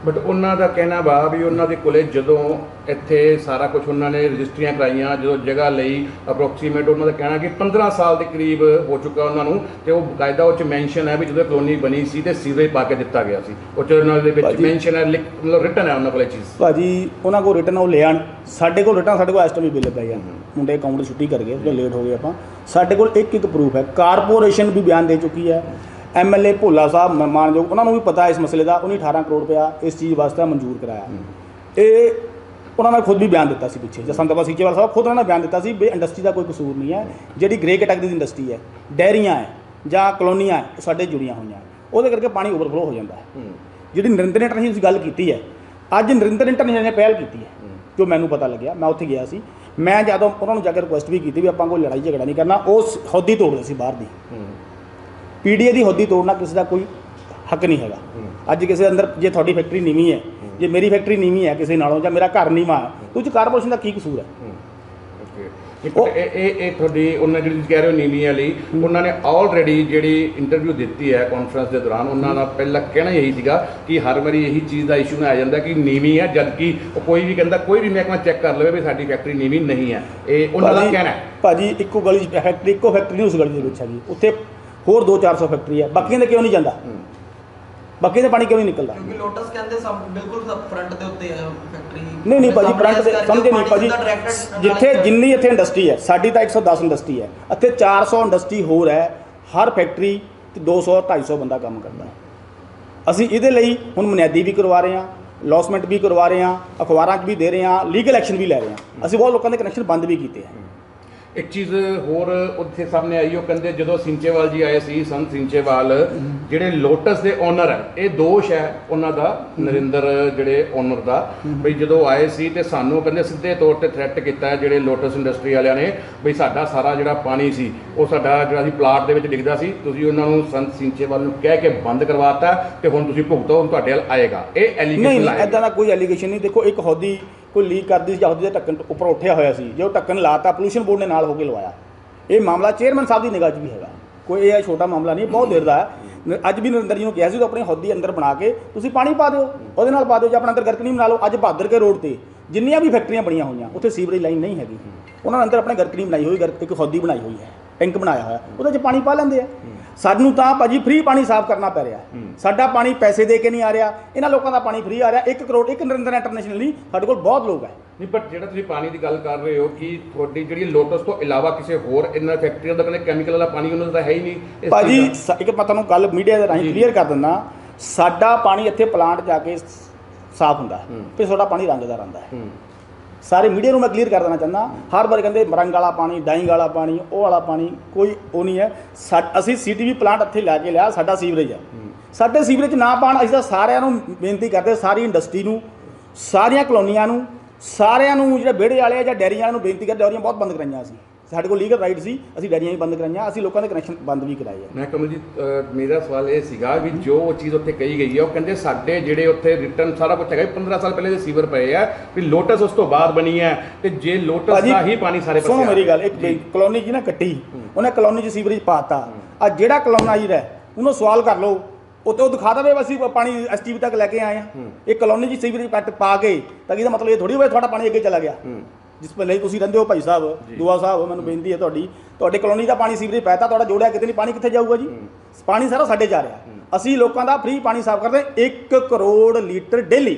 ਬਟ ਉਹਨਾਂ ਦਾ ਕਹਿਣਾ ਵਾ ਵੀ ਉਹਨਾਂ ਦੇ ਕੋਲੇ ਜਦੋਂ ਇੱਥੇ ਸਾਰਾ ਕੁਝ ਉਹਨਾਂ ਨੇ ਰਜਿਸਟਰੀਆਂ ਕਰਾਈਆਂ ਜਦੋਂ ਜਗ੍ਹਾ ਲਈ ਅਪਰੋਕਸੀਮੇਟ ਉਹਨਾਂ ਦਾ ਕਹਿਣਾ ਕਿ 15 ਸਾਲ ਦੇ ਕਰੀਬ ਹੋ ਚੁੱਕਾ ਉਹਨਾਂ ਨੂੰ ਤੇ ਉਹ ਬਕਾਇਦਾ ਉਹ ਚ ਮੈਂਸ਼ਨ ਹੈ ਵੀ ਜਦੋਂ ਕਲੋਨੀ ਬਣੀ ਸੀ ਤੇ ਸੀਵਰੇਜ ਪਾ ਕੇ ਦਿੱਤਾ ਗਿਆ ਸੀ। ਉਹ ਚ ਉਹਨਾਂ ਦੇ ਵਿੱਚ ਮੈਂਸ਼ਨ ਹੈ ਲਿਖ- ਮਤਲਬ ਰਿਟਨ ਹੈ ਉਹਨਾਂ ਕੋਲੇ ਚੀਜ਼। ਭਾਜੀ ਉਹਨਾਂ ਕੋਲ ਰਿਟਰਨ ਉਹ ਲੈ ਆਣ। ਸਾਡੇ ਕੋਲ ਰਿਟਰਨ ਸਾਡੇ ਕੋਲ ਇਸ ਟਾਈਮ ਵੀ ਬਿੱਲ ਪਏ ਆ ਮੁੰਡੇ ਅਕਾਊਂਟ ਛੁੱਟੀ ਕਰ ਗਏ ਜੋ ਲੇਟ ਹੋ ਗਏ ਆਪਾਂ। ਸਾਡੇ ਕੋਲ ਇੱਕ ਇੱਕ ਪ੍ਰੂਫ ਹੈ। ਕਾਰਪੋਰੇਸ਼ਨ ਵੀ ਬਿਆਨ ਦੇ ਚੁੱਕੀ ਹੈ। ਐਮਐਲਏ ਭੋਲਾ ਸਾਹਿਬ ਮਾਨਯੋਗ ਉਹਨਾਂ ਨੂੰ ਵੀ ਪਤਾ ਇਸ ਮਸਲੇ ਦਾ ਉਹਨੇ 18 ਕਰੋੜ ਰੁਪਇਆ ਇਸ ਚੀਜ਼ ਵਾਸਤੇ ਮਨਜ਼ੂਰ ਕਰਾਇਆ। ਇਹ ਉਹਨਾਂ ਨੇ ਖੁਦ ਵੀ ਬਿਆਨ ਦਿੱਤਾ ਸੀ ਪਿੱਛੇ ਜਸਵੰਤ ਬਾਬਾ ਸੀਚੇਵਾਲ ਸਾਹਿਬ ਖੁਦ ਉਹਨਾਂ ਨੇ ਬਿਆਨ ਦਿੱਤਾ ਸੀ ਵੀ ਇੰਡਸਟਰੀ ਦਾ ਕੋਈ ਕਸੂਰ ਨਹੀਂ ਹੈ ਜਿਹੜੀ ਗ੍ਰੇ ਕੈਟਾਗਰੀ ਦੀ ਇੰਡਸਟਰੀ ਹੈ ਡੈਰੀਆਂ ਹੈ ਜਾਂ ਕਲੋਨੀਆਂ ਹੈ ਉਹ ਸਾਡੇ ਜੁੜੀਆਂ ਹੋਈਆਂ। ਉਹਦੇ ਕਰਕੇ ਪਾਣੀ ਓਵਰਫਲੋ ਹੋ ਜਾਂਦਾ ਹੈ। ਜਿਹੜੀ ਨਰਿੰਦਰ ਇੰਟਰਨੈਸ਼ਨਲ ਦੀ ਗੱਲ ਕੀਤੀ ਹੈ ਅੱਜ ਨਰਿੰਦਰ ਇੰਟਰਨੈਸ਼ਨਲ ਨੇ ਪਹਿਲ ਕੀਤੀ ਹੈ ਜੋ ਮੈਨੂੰ ਪਤਾ ਲੱਗਿਆ ਮੈਂ ਉੱਥੇ ਗਿਆ ਸੀ ਮੈਂ ਜਦੋਂ ਉਹਨਾਂ ਨੂੰ ਜਾ ਕੇ ਰਿਕੁਐਸਟ ਵੀ ਕੀਤੀ ਵੀ ਆਪਾਂ ਕੋਈ ਲੜਾਈ ਝਗੜਾ ਨਹੀਂ ਕਰਨਾ ਉਸ ਹੌਦੀ ਤੋੜਦੇ ਸੀ ਬਾਹਰ ਦੀ। ਪੀਡੀਏ ਦੀ ਹੌਦੀ ਤੋੜਨਾ ਕਿਸੇ ਦਾ ਕੋਈ ਹੱਕ ਨਹੀਂ ਹੈਗਾ। ਅੱਜ ਕਿਸੇ ਦੇ ਅੰਦਰ ਜੇ ਤੁਹਾਡੀ ਫੈਕਟਰੀ ਨੀਵੀਂ ਹੈ ਜੇ ਮੇਰੀ ਫੈਕਟਰੀ ਨੀਵੀਂ ਹੈ ਕਿਸੇ ਨਾਲੋਂ ਜਾਂ ਮੇਰਾ ਘਰ ਨੀਵਾਂ ਹੈ ਤੇ 'ਚ ਕਾਰਪੋਰੇਸ਼ਨ ਦਾ ਕੀ ਕਸੂਰ ਹੈ? ਓਕੇ। ਇਹ ਇਹ ਇਹ ਤੁਹਾਡੀ ਉਹਨਾਂ ਜਿਹੜੀ ਤੁਸੀਂ ਕਹਿ ਰਹੇ ਹੋ ਨੀਵੀਂ ਵਾਲੀ ਉਹਨਾਂ ਨੇ ਆਲਰੇਡੀ ਜਿਹੜੀ ਇੰਟਰਵਿਊ ਦਿੱਤੀ ਹੈ ਕਾਨਫਰੰਸ ਦੇ ਦੌਰਾਨ ਉਹਨਾਂ ਦਾ ਪਹਿਲਾ ਕਹਿਣਾ ਇਹੀ ਸੀਗਾ ਕਿ ਹਰ ਵਾਰੀ ਇਹੀ ਚੀਜ਼ ਦਾ ਇਸ਼ੂ ਨਾ ਆ ਜਾਂਦਾ ਕਿ ਨੀਵੀਂ ਹੈ ਜਦਕਿ ਉਹ ਕੋਈ ਵੀ ਕਹਿੰਦਾ ਕੋਈ ਵੀ ਮਹਿਕਮਾ ਚੈੱਕ ਕਰ ਲਵੇ ਵੀ ਸਾਡੀ ਫੈਕਟਰੀ ਨੀਵੀਂ ਨਹੀਂ ਹੈ। ਇਹ ਉਹਨਾਂ ਦਾ ਕਹਿਣਾ ਹੈ। ਭਾਜੀ ਇੱਕੋ ਗਲੀ ਫੈਕਟਰੀ ਇੱਕੋ ਫੈਕਟਰੀ ਉਸ ਗਲੀ ਦੇ ਵਿੱਚ ਹੈਗੀ ਉੱਥੇ ਹੋਰ 2-400 ਫੈਕਟਰੀ ਹੈ ਬਾਕੀਆਂ ਦੇ ਕਿਉਂ ਨਹੀਂ ਜਾਂਦਾ? ਬਾਕੀ ਦਾ ਪਾਣੀ ਕਿਉਂ ਨਹੀਂ ਨਿਕਲਦਾ? ਕਿਉਂਕਿ ਲੋਟਸ ਕਹਿੰਦੇ ਸਭ ਬਿਲਕੁਲ ਫਰੰਟ ਦੇ ਉੱਤੇ ਹੈ ਫੈਕਟਰੀ ਨਹੀਂ ਨਹੀਂ ਭਾਜੀ ਫਰੰਟ ਦੇ ਸਮਝੇ ਨਹੀਂ ਭਾਜੀ। ਜਿੱਥੇ ਜਿੰਨੀ ਇੱਥੇ ਇੰਡਸਟਰੀ ਹੈ ਸਾਡੀ ਤਾਂ 110 ਇੰਡਸਟਰੀ ਹੈ। ਇੱਥੇ 400 ਇੰਡਸਟਰੀ ਹੋਰ ਹੈ। ਹਰ ਫੈਕਟਰੀ ਤੇ 200 250 ਬੰਦਾ ਕੰਮ ਕਰਦਾ ਅਸੀਂ ਇਹਦੇ ਲਈ ਹੁਣ ਬੁਨਿਆਦੀ ਵੀ ਕਰਵਾ ਰਹੇ ਹਾਂ ਲੌਸਮੈਂਟ ਵੀ ਕਰਵਾ ਰਹੇ ਹਾਂ ਅਖਬਾਰਾਂ 'ਚ ਵੀ ਦੇ ਰਹੇ ਹਾਂ ਲੀਗਲ ਐਕਸ਼ਨ ਵੀ ਲੈ ਰਹੇ ਹਾਂ। ਅਸੀਂ ਬਹੁਤ ਲੋਕਾਂ ਦੇ ਕਨੈਕਸ਼ਨ ਬੰਦ ਵੀ ਕੀਤੇ ਹੈ। ਇੱਕ ਚੀਜ਼ ਹੋਰ ਉੱਥੇ ਸਾਹਮਣੇ ਆਈ ਉਹ ਕਹਿੰਦੇ ਜਦੋਂ ਸਿੰਚੇਵਾਲ ਜੀ ਆਏ ਸੀ ਸੰਤ ਸਿੰਚੇਵਾਲ ਜਿਹੜੇ ਲੋਟਸ ਦੇ ਓਨਰ ਹੈ ਇਹ ਦੋਸ਼ ਹੈ ਉਹਨਾਂ ਦਾ ਨਰਿੰਦਰ ਜਿਹੜੇ ਓਨਰ ਦਾ ਬਈ ਜਦੋਂ ਆਏ ਸੀ ਤੇ ਸਾਨੂੰ ਕਹਿੰਦੇ ਸਿੱਧੇ ਤੌਰ ਤੇ ਥ੍ਰੈਟ ਕੀਤਾ ਜਿਹੜੇ ਲੋਟਸ ਇੰਡਸਟਰੀ ਵਾਲਿਆਂ ਨੇ ਬਈ ਸਾਡਾ ਸਾਰਾ ਜਿਹੜਾ ਪਾਣੀ ਸੀ ਉਹ ਸਾਡਾ ਜਿਹੜਾ ਸੀ ਪਲਾਟ ਦੇ ਵਿੱਚ ਡਿੱਗਦਾ ਸੀ ਤੁਸੀਂ ਉਹਨਾਂ ਨੂੰ ਸੰਤ ਸਿੰਚੇਵਾਲ ਨੂੰ ਕਹਿ ਕੇ ਬੰਦ ਕਰਵਾਤਾ ਤੇ ਹੁਣ ਤੁਸੀਂ ਭੁਗਤੋ ਹੁਣ ਤੁਹਾਡੇ ਵੱਲ ਆਏਗਾ। ਇਹ ਐਲੀਗੇਸ਼ਨ ਨਹੀਂ ਐਦਾਂ ਦਾ ਕੋਈ ਐਲੀਗੇਸ਼ਨ ਨਹੀਂ ਦੇਖੋ ਇੱਕ ਹੌਦੀ ਕੋਈ ਲੀਕ ਕਰਦੀ ਸੀ ਜਾਂ ਹੌਦੀ ਦੇ ਢੱਕਣ ਉੱਪਰ ਉੱਠਿਆ ਹੋਇਆ ਸੀ, ਜੇ ਉਹ ਢੱਕਣ ਲਾਤਾ ਪੋਲੂਸ਼ਨ ਬੋਰਡ ਨੇ ਨਾਲ ਹੋ ਕੇ ਲਵਾਇਆ। ਇਹ ਮਾਮਲਾ ਚੇਅਰਮੈਨ ਸਾਹਿਬ ਦੀ ਨਿਗਾਹ 'ਚ ਵੀ ਹੈਗਾ। ਕੋਈ ਇਹ ਛੋਟਾ ਮਾਮਲਾ ਨਹੀਂ, ਬਹੁਤ ਦੇਰ ਦਾ ਅੱਜ ਵੀ ਨਰਿੰਦਰ ਜੀ ਨੂੰ ਕਿਹਾ ਸੀ ਕਿ ਆਪਣੀ ਹੌਦੀ ਅੰਦਰ ਬਣਾ ਕੇ ਤੁਸੀਂ ਪਾਣੀ ਪਾ ਦਿਓ, ਉਹਦੇ ਨਾਲ ਪਾ ਦਿਓ, ਜਾਂ ਆਪਣਾ ਅੰਦਰ ਗਰਕਨੀ ਬਣਾ ਲਓ, ਅੱਜ ਬਹਾਦਰ ਕੇ ਰੋਡ ਤੇ ਜਿੰਨੀਆਂ ਵੀ ਫੈਕਟਰੀਆਂ ਬਣੀਆਂ ਹੋਈਆਂ, ਉੱਥੇ ਸੀਵਰੇਜ ਲਾਈਨ ਨਹੀਂ ਹੈਗੀ। ਉਹਨਾਂ ਨੇ ਅੰਦਰ ਆਪਣੇ ਗਰਕਨੀ ਬਣਾਈ ਹੋਈ ਗਰ ਇੱਕ ਹੌਦੀ ਬਣਾਈ ਹੋਈ ਹੈ, ਟੈਂਕ ਬਣਾਇਆ ਹੋਇਆ, ਉਹਦੇ 'ਚ ਪਾਣੀ ਪਾ ਲੈਂਦੇ ਆ। ਸਾਨੂੰ ਤਾਂ ਭਾਜੀ ਫ੍ਰੀ ਪਾਣੀ ਸਾਫ਼ ਕਰਨਾ ਪੈ ਰਿਹਾ। ਸਾਡਾ ਪਾਣੀ ਪੈਸੇ ਦੇ ਕੇ ਨਹੀਂ ਆ ਰਿਹਾ। ਇਹਨਾਂ ਲੋਕਾਂ ਦਾ ਪਾਣੀ ਫ੍ਰੀ ਆ ਰਿਹਾ। 1 ਕਰੋੜ ਇੱਕ ਨਰਿੰਦਰ ਇੰਟਰਨੈਸ਼ਨਲ ਨਹੀਂ ਸਾਡੇ ਕੋਲ ਬਹੁਤ ਲੋਕ ਹੈ। ਨਹੀਂ ਪਰ ਜਿਹੜਾ ਤੁਸੀਂ ਪਾਣੀ ਦੀ ਗੱਲ ਕਰ ਰਹੇ ਹੋ ਕਿ ਤੁਹਾਡੀ ਜਿਹੜੀ ਲੋਟਸ ਤੋਂ ਇਲਾਵਾ ਕਿਸੇ ਹੋਰ ਇਹਨਾਂ ਫੈਕਟਰੀਆਂ ਦਾ ਕਹਿੰਦੇ ਕੈਮੀਕਲ ਵਾਲਾ ਪਾਣੀ ਉਹਨਾਂ ਦਾ ਹੈ ਹੀ ਨਹੀਂ ਭਾਜੀ ਇੱਕ ਮੈਂ ਤੁਹਾਨੂੰ ਕੱਲ ਮੀਡੀਆ ਦੇ ਰਾਹੀਂ ਕਲੀਅਰ ਕਰ ਦਿੰਦਾ। ਸਾਡਾ ਪਾਣੀ ਇੱਥੇ ਪਲਾਂਟ ਜਾ ਕੇ ਸਾਫ਼ ਹੁੰਦਾ। ਹੈ। ਤੇ ਤੁਹਾਡਾ ਪਾਣੀ ਰੰਗਦਾਰ ਆਉਂਦਾ ਹੈ। ਹੂੰ। ਸਾਰੇ ਮੀਡੀਆ ਨੂੰ ਮੈਂ ਕਲੀਅਰ ਕਰ ਦੇਣਾ ਚਾਹੁੰਦਾ ਹਰ ਵਾਰ ਕਹਿੰਦੇ ਰੰਗ ਵਾਲਾ ਪਾਣੀ ਡਾਈਂਗ ਵਾਲਾ ਪਾਣੀ ਉਹ ਵਾਲਾ ਪਾਣੀ ਕੋਈ ਉਹ ਨਹੀਂ ਹੈ। ਅਸੀਂ ਸੀਟੀਵੀ ਪਲਾਂਟ ਇੱਥੇ ਲੈ ਕੇ ਲਿਆ ਸਾਡਾ ਸੀਵਰੇਜ ਹੈ। ਸਾਡੇ ਸੀਵਰੇਜ ਨਾ ਪਾਣ ਅਸੀਂ ਤਾਂ ਸਾਰਿਆਂ ਨੂੰ ਬੇਨਤੀ ਕਰਦੇ ਸਾਰੀ ਇੰਡਸਟਰੀ ਨੂੰ ਸਾਰੀਆਂ ਕਲੋਨੀਆਂ ਨੂੰ ਸਾਰਿਆਂ ਨੂੰ ਜਿਹੜੇ ਵਿਹੜੇ ਵਾਲੇ ਆ ਜਾਂ ਡੈਰੀਆਂ ਵਾਲਿਆਂ ਨੂੰ ਬੇਨਤੀ ਕਰਦੇ ਡੈਰੀਆਂ ਬਹੁਤ ਬੰਦ ਕਰਾਈਆਂ ਅਸੀਂ। ਸਾਡੇ ਕੋਲ ਲੀਗਲ ਰਾਈਟ ਸੀ ਅਸੀਂ ਡੈਰੀਆਂ ਵੀ ਬੰਦ ਕਰਾਈਆਂ ਅਸੀਂ ਲੋਕਾਂ ਦੇ ਕਨੈਕਸ਼ਨ ਬੰਦ ਵੀ ਕਰਾਏ ਆ। ਮੈਂ ਕਮਲਜੀਤ ਅਹ ਮੇਰਾ ਸਵਾਲ ਇਹ ਸੀਗਾ ਵੀ ਜੋ ਉਹ ਚੀਜ਼ ਉੱਥੇ ਕਹੀ ਗਈ ਹੈ ਉਹ ਕਹਿੰਦੇ ਸਾਡੇ ਜਿਹੜੇ ਉੱਥੇ ਰਿਟਰਨ ਸਾਰਾ ਕੁਝ ਹੈਗਾ 15 ਸਾਲ ਪਹਿਲੇ ਦੇ ਸੀਵਰ ਪਏ ਆ ਵੀ ਲੋਟਸ ਉਸ ਤੋਂ ਬਾਅਦ ਬਣੀ ਹੈ ਤੇ ਜੇ ਲੋਟਸ ਭਾਜੀ, ਦਾ ਹੀ ਪਾਣੀ ਸਾਰੇ ਪਾਸੇ ਸੁਣੋ ਆ ਮੇਰੀ ਗੱਲ। ਇੱਕ ਕਲੋਨੀ ਜੀ ਨਾ ਕੱਟੀ ਉਹਨੇ ਕਲੋਨੀ 'ਚ ਸੀਵਰੇਜ ਪਾਤਾ। ਆ ਜਿਹੜਾ ਕਲੋਨਾਈਜ਼ਰ ਹੈ ਉਹਨੂੰ ਸਵਾਲ ਕਰ ਲਓ ਉਹ ਤੇ ਉਹ ਦਿਖਾ ਦਵੇ ਅਸੀਂ ਪਾਣੀ ਐਸਟੀਵੀ ਤੱਕ ਲੈ ਕੇ ਆਏ ਆ। ਇਹ ਕਲੋਨੀ 'ਚ ਸੀਵਰੇਜ ਕੱਟ ਪਾ ਕੇ ਤਾਂ ਇਹਦਾ ਮਤਲਬ ਇਹ ਥੋੜੀ ਹੋਵੇ ਤੁਹਾਡਾ ਪਾਣੀ ਅੱਗੇ ਚਲਾ ਗਿਆ। ਜਿਸ ਪਹਿਲੇ ਤੁਸੀਂ ਰਹਿੰਦੇ ਹੋ ਭਾਈ ਸਾਹਿਬ ਦੁਆ ਸਾਹਿਬ ਮੈਨੂੰ ਬੇਨਤੀ ਹੈ ਤੁਹਾਡੀ ਤੁਹਾਡੇ ਕਲੋਨੀ ਦਾ ਪਾਣੀ ਸੀਵਰੇਜ ਪੈਤਾ ਤੁਹਾਡਾ ਜੋੜਿਆ ਕਿਤੇ ਨਹੀਂ ਪਾਣੀ ਕਿੱਥੇ ਜਾਊਗਾ ਜੀ? ਪਾਣੀ ਸਾਰਾ ਸਾਡੇ ਜਾ ਰਿਹਾ। ਅਸੀਂ ਲੋਕਾਂ ਦਾ ਫ੍ਰੀ ਪਾਣੀ ਸਾਫ਼ ਕਰਦੇ 1 ਕਰੋੜ ਲੀਟਰ ਡੇਲੀ।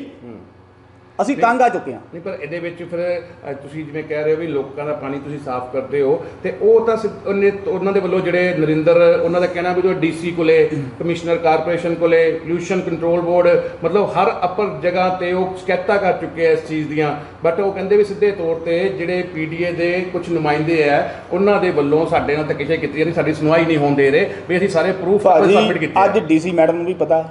ਅਸੀਂ ਤੰਗ ਆ ਚੁੱਕੇ ਹਾਂ। ਨਹੀਂ ਪਰ ਇਹਦੇ ਵਿੱਚ ਫਿਰ ਤੁਸੀਂ ਜਿਵੇਂ ਕਹਿ ਰਹੇ ਹੋ ਵੀ ਲੋਕਾਂ ਦਾ ਪਾਣੀ ਤੁਸੀਂ ਸਾਫ਼ ਕਰਦੇ ਹੋ ਤੇ ਉਹ ਤਾਂ ਸਿ- ਉਹਨੇ ਉਹਨਾਂ ਦੇ ਵੱਲੋਂ ਜਿਹੜੇ ਨਰਿੰਦਰ ਉਹਨਾਂ ਦਾ ਕਹਿਣਾ ਵੀ ਜੋ ਡੀਸੀ ਕੋਲੇ ਕਮਿਸ਼ਨਰ ਕਾਰਪੋਰੇਸ਼ਨ ਕੋਲੇ ਪੋਲੂਸ਼ਨ ਕੰਟਰੋਲ ਬੋਰਡ ਮਤਲਬ ਹਰ ਅਪਰ ਜਗ੍ਹਾ ਤੇ ਉਹ ਸ਼ਿਕਾਇਤਾਂ ਕਰ ਚੁੱਕੇ ਆ ਇਸ ਚੀਜ਼ ਦੀਆਂ। ਬਟ ਉਹ ਕਹਿੰਦੇ ਵੀ ਸਿੱਧੇ ਤੌਰ ਤੇ ਜਿਹੜੇ ਪੀਡੀਏ ਦੇ ਕੁਝ ਨੁਮਾਇੰਦੇ ਆ ਉਹਨਾਂ ਦੇ ਵੱਲੋਂ ਸਾਡੇ ਨਾਲ ਧੱਕੇਸ਼ਾਹੀ ਕੀਤੀ ਜਾਂਦੀ ਸਾਡੀ ਸੁਣਵਾਈ ਨਹੀਂ ਹੋਣ ਦੇ ਰਹੇ ਵੀ ਅਸੀਂ ਸਾਰੇ ਪ੍ਰੂਫ ਸਬਮਿਟ ਕੀਤੇ ਅੱਜ ਡੀਸੀ ਮੈਡਮ ਨੂੰ ਵੀ ਪਤਾ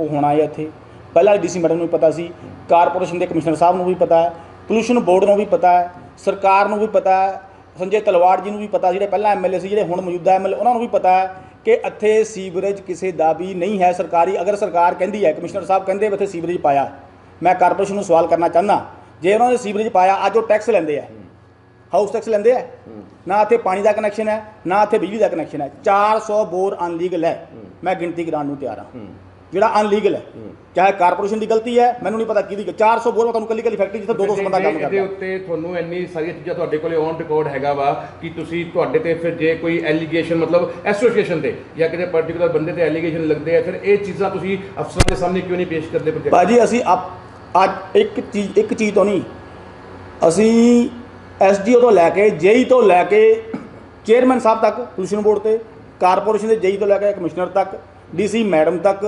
ਉਹ ਹੁਣ ਆਏ ਇੱਥੇ। ਪਹਿਲਾਂ ਡੀਸੀ ਮੈਡਮ ਨੂੰ ਵੀ ਪਤਾ ਸੀ, ਕਾਰਪੋਰੇਸ਼ਨ ਦੇ ਕਮਿਸ਼ਨਰ ਸਾਹਿਬ ਨੂੰ ਵੀ ਪਤਾ ਹੈ, ਪੋਲੂਸ਼ਨ ਬੋਰਡ ਨੂੰ ਵੀ ਪਤਾ ਹੈ, ਸਰਕਾਰ ਨੂੰ ਵੀ ਪਤਾ ਹੈ, ਸੰਜੇ ਤਲਵਾੜ ਜੀ ਨੂੰ ਵੀ ਪਤਾ, ਜਿਹੜੇ ਪਹਿਲਾਂ ਐਮਐਲਏ ਸੀ, ਜਿਹੜੇ ਹੁਣ ਮੌਜੂਦਾ ਐਮਐਲਏ ਉਹਨਾਂ ਨੂੰ ਵੀ ਪਤਾ ਹੈ ਕਿ ਇੱਥੇ ਸੀਵਰੇਜ ਕਿਸੇ ਦਾ ਵੀ ਨਹੀਂ ਹੈ ਸਰਕਾਰੀ, ਅਗਰ ਸਰਕਾਰ ਕਹਿੰਦੀ ਹੈ, ਕਮਿਸ਼ਨਰ ਸਾਹਿਬ ਕਹਿੰਦੇ ਵੀ ਇੱਥੇ ਸੀਵਰੇਜ ਪਾਇਆ। ਮੈਂ ਕਾਰਪੋਰੇਸ਼ਨ ਨੂੰ ਸਵਾਲ ਕਰਨਾ ਚਾਹੁੰਦਾ, ਜੇ ਉਹਨਾਂ ਨੇ ਸੀਵਰੇਜ ਪਾਇਆ, ਅੱਜ ਉਹ ਟੈਕਸ ਲੈਂਦੇ ਆ। ਹਾਊਸ ਟੈਕਸ ਲੈਂਦੇ ਆ। ਨਾ ਇੱਥੇ ਪਾਣੀ ਦਾ ਕਨੈਕਸ਼ਨ ਹੈ, ਨਾ ਇੱਥੇ ਬਿਜਲੀ ਦਾ ਕਨੈਕਸ਼ਨ ਹੈ। 400 ਬੋਰ ਅਨਲੀਗਲ ਹੈ। ਮੈਂ ਗਿਣਤੀ ਕਰਾਉਣ ਨੂੰ ਤਿਆਰ ਹਾਂ। ਜਿਹੜਾ ਅਨਲੀਗਲ ਹੈ। ਚਾਹੇ ਕਾਰਪੋਰੇਸ਼ਨ ਦੀ ਗਲਤੀ ਹੈ ਮੈਨੂੰ ਨਹੀਂ ਪਤਾ ਕਿਹਦੀ 400 ਬੋਰ ਤੁਹਾਨੂੰ ਕੱਲੀ ਕੱਲੀ ਫੈਕਟਰੀ ਜਿੱਥੇ 2-200 ਬੰਦਾ ਕੰਮ ਇਹਦੇ ਕਰਦਾ। ਉੱਤੇ ਤੁਹਾਨੂੰ ਇੰਨੀ ਸਾਰੀਆਂ ਚੀਜ਼ਾਂ ਤੁਹਾਡੇ ਕੋਲੇ ਔਨ ਰਿਕਾਰਡ ਹੈਗਾ ਵਾ ਕਿ ਤੁਸੀਂ ਤੁਹਾਡੇ ਤੇ ਫਿਰ ਜੇ ਕੋਈ ਐਲੀਗੇਸ਼ਨ ਮਤਲਬ ਐਸੋਸੀਏਸ਼ਨ ਤੇ ਜਾਂ ਕਿਤੇ ਪਾਰਟਿਕੂਲਰ ਬੰਦੇ ਤੇ ਐਲੀਗੇਸ਼ਨ ਲੱਗਦੇ ਆ ਫਿਰ ਇਹ ਚੀਜ਼ਾਂ ਤੁਸੀਂ ਅਫਸਰਾਂ ਦੇ ਸਾਹਮਣੇ ਕਿਉਂ ਨਹੀਂ ਪੇਸ਼ ਕਰਦੇ ਪ੍ਰੋਜੈਕਟ ਭਾਜੀ ਅਸੀਂ ਅੱਜ ਇੱਕ ਚੀਜ਼ ਇੱਕ ਚੀਜ਼ ਤੋਂ ਨਹੀਂ। ਅਸੀਂ ਐਸਡੀਓ ਤੋਂ ਲੈ ਕੇ ਜੇਈ ਤੋਂ ਲੈ ਕੇ ਚੇਅਰਮੈਨ ਸਾਹਿਬ ਤੱਕ ਪੋਲੂਸ਼ਨ ਬੋਰਡ ਤੇ ਕਾਰਪੋਰੇਸ਼ਨ ਦੇ ਜੇਈ ਤੋਂ ਲੈ ਕੇ ਕਮਿਸ਼ਨਰ ਤੱਕ ਡੀਸੀ ਮੈਡਮ ਤੱਕ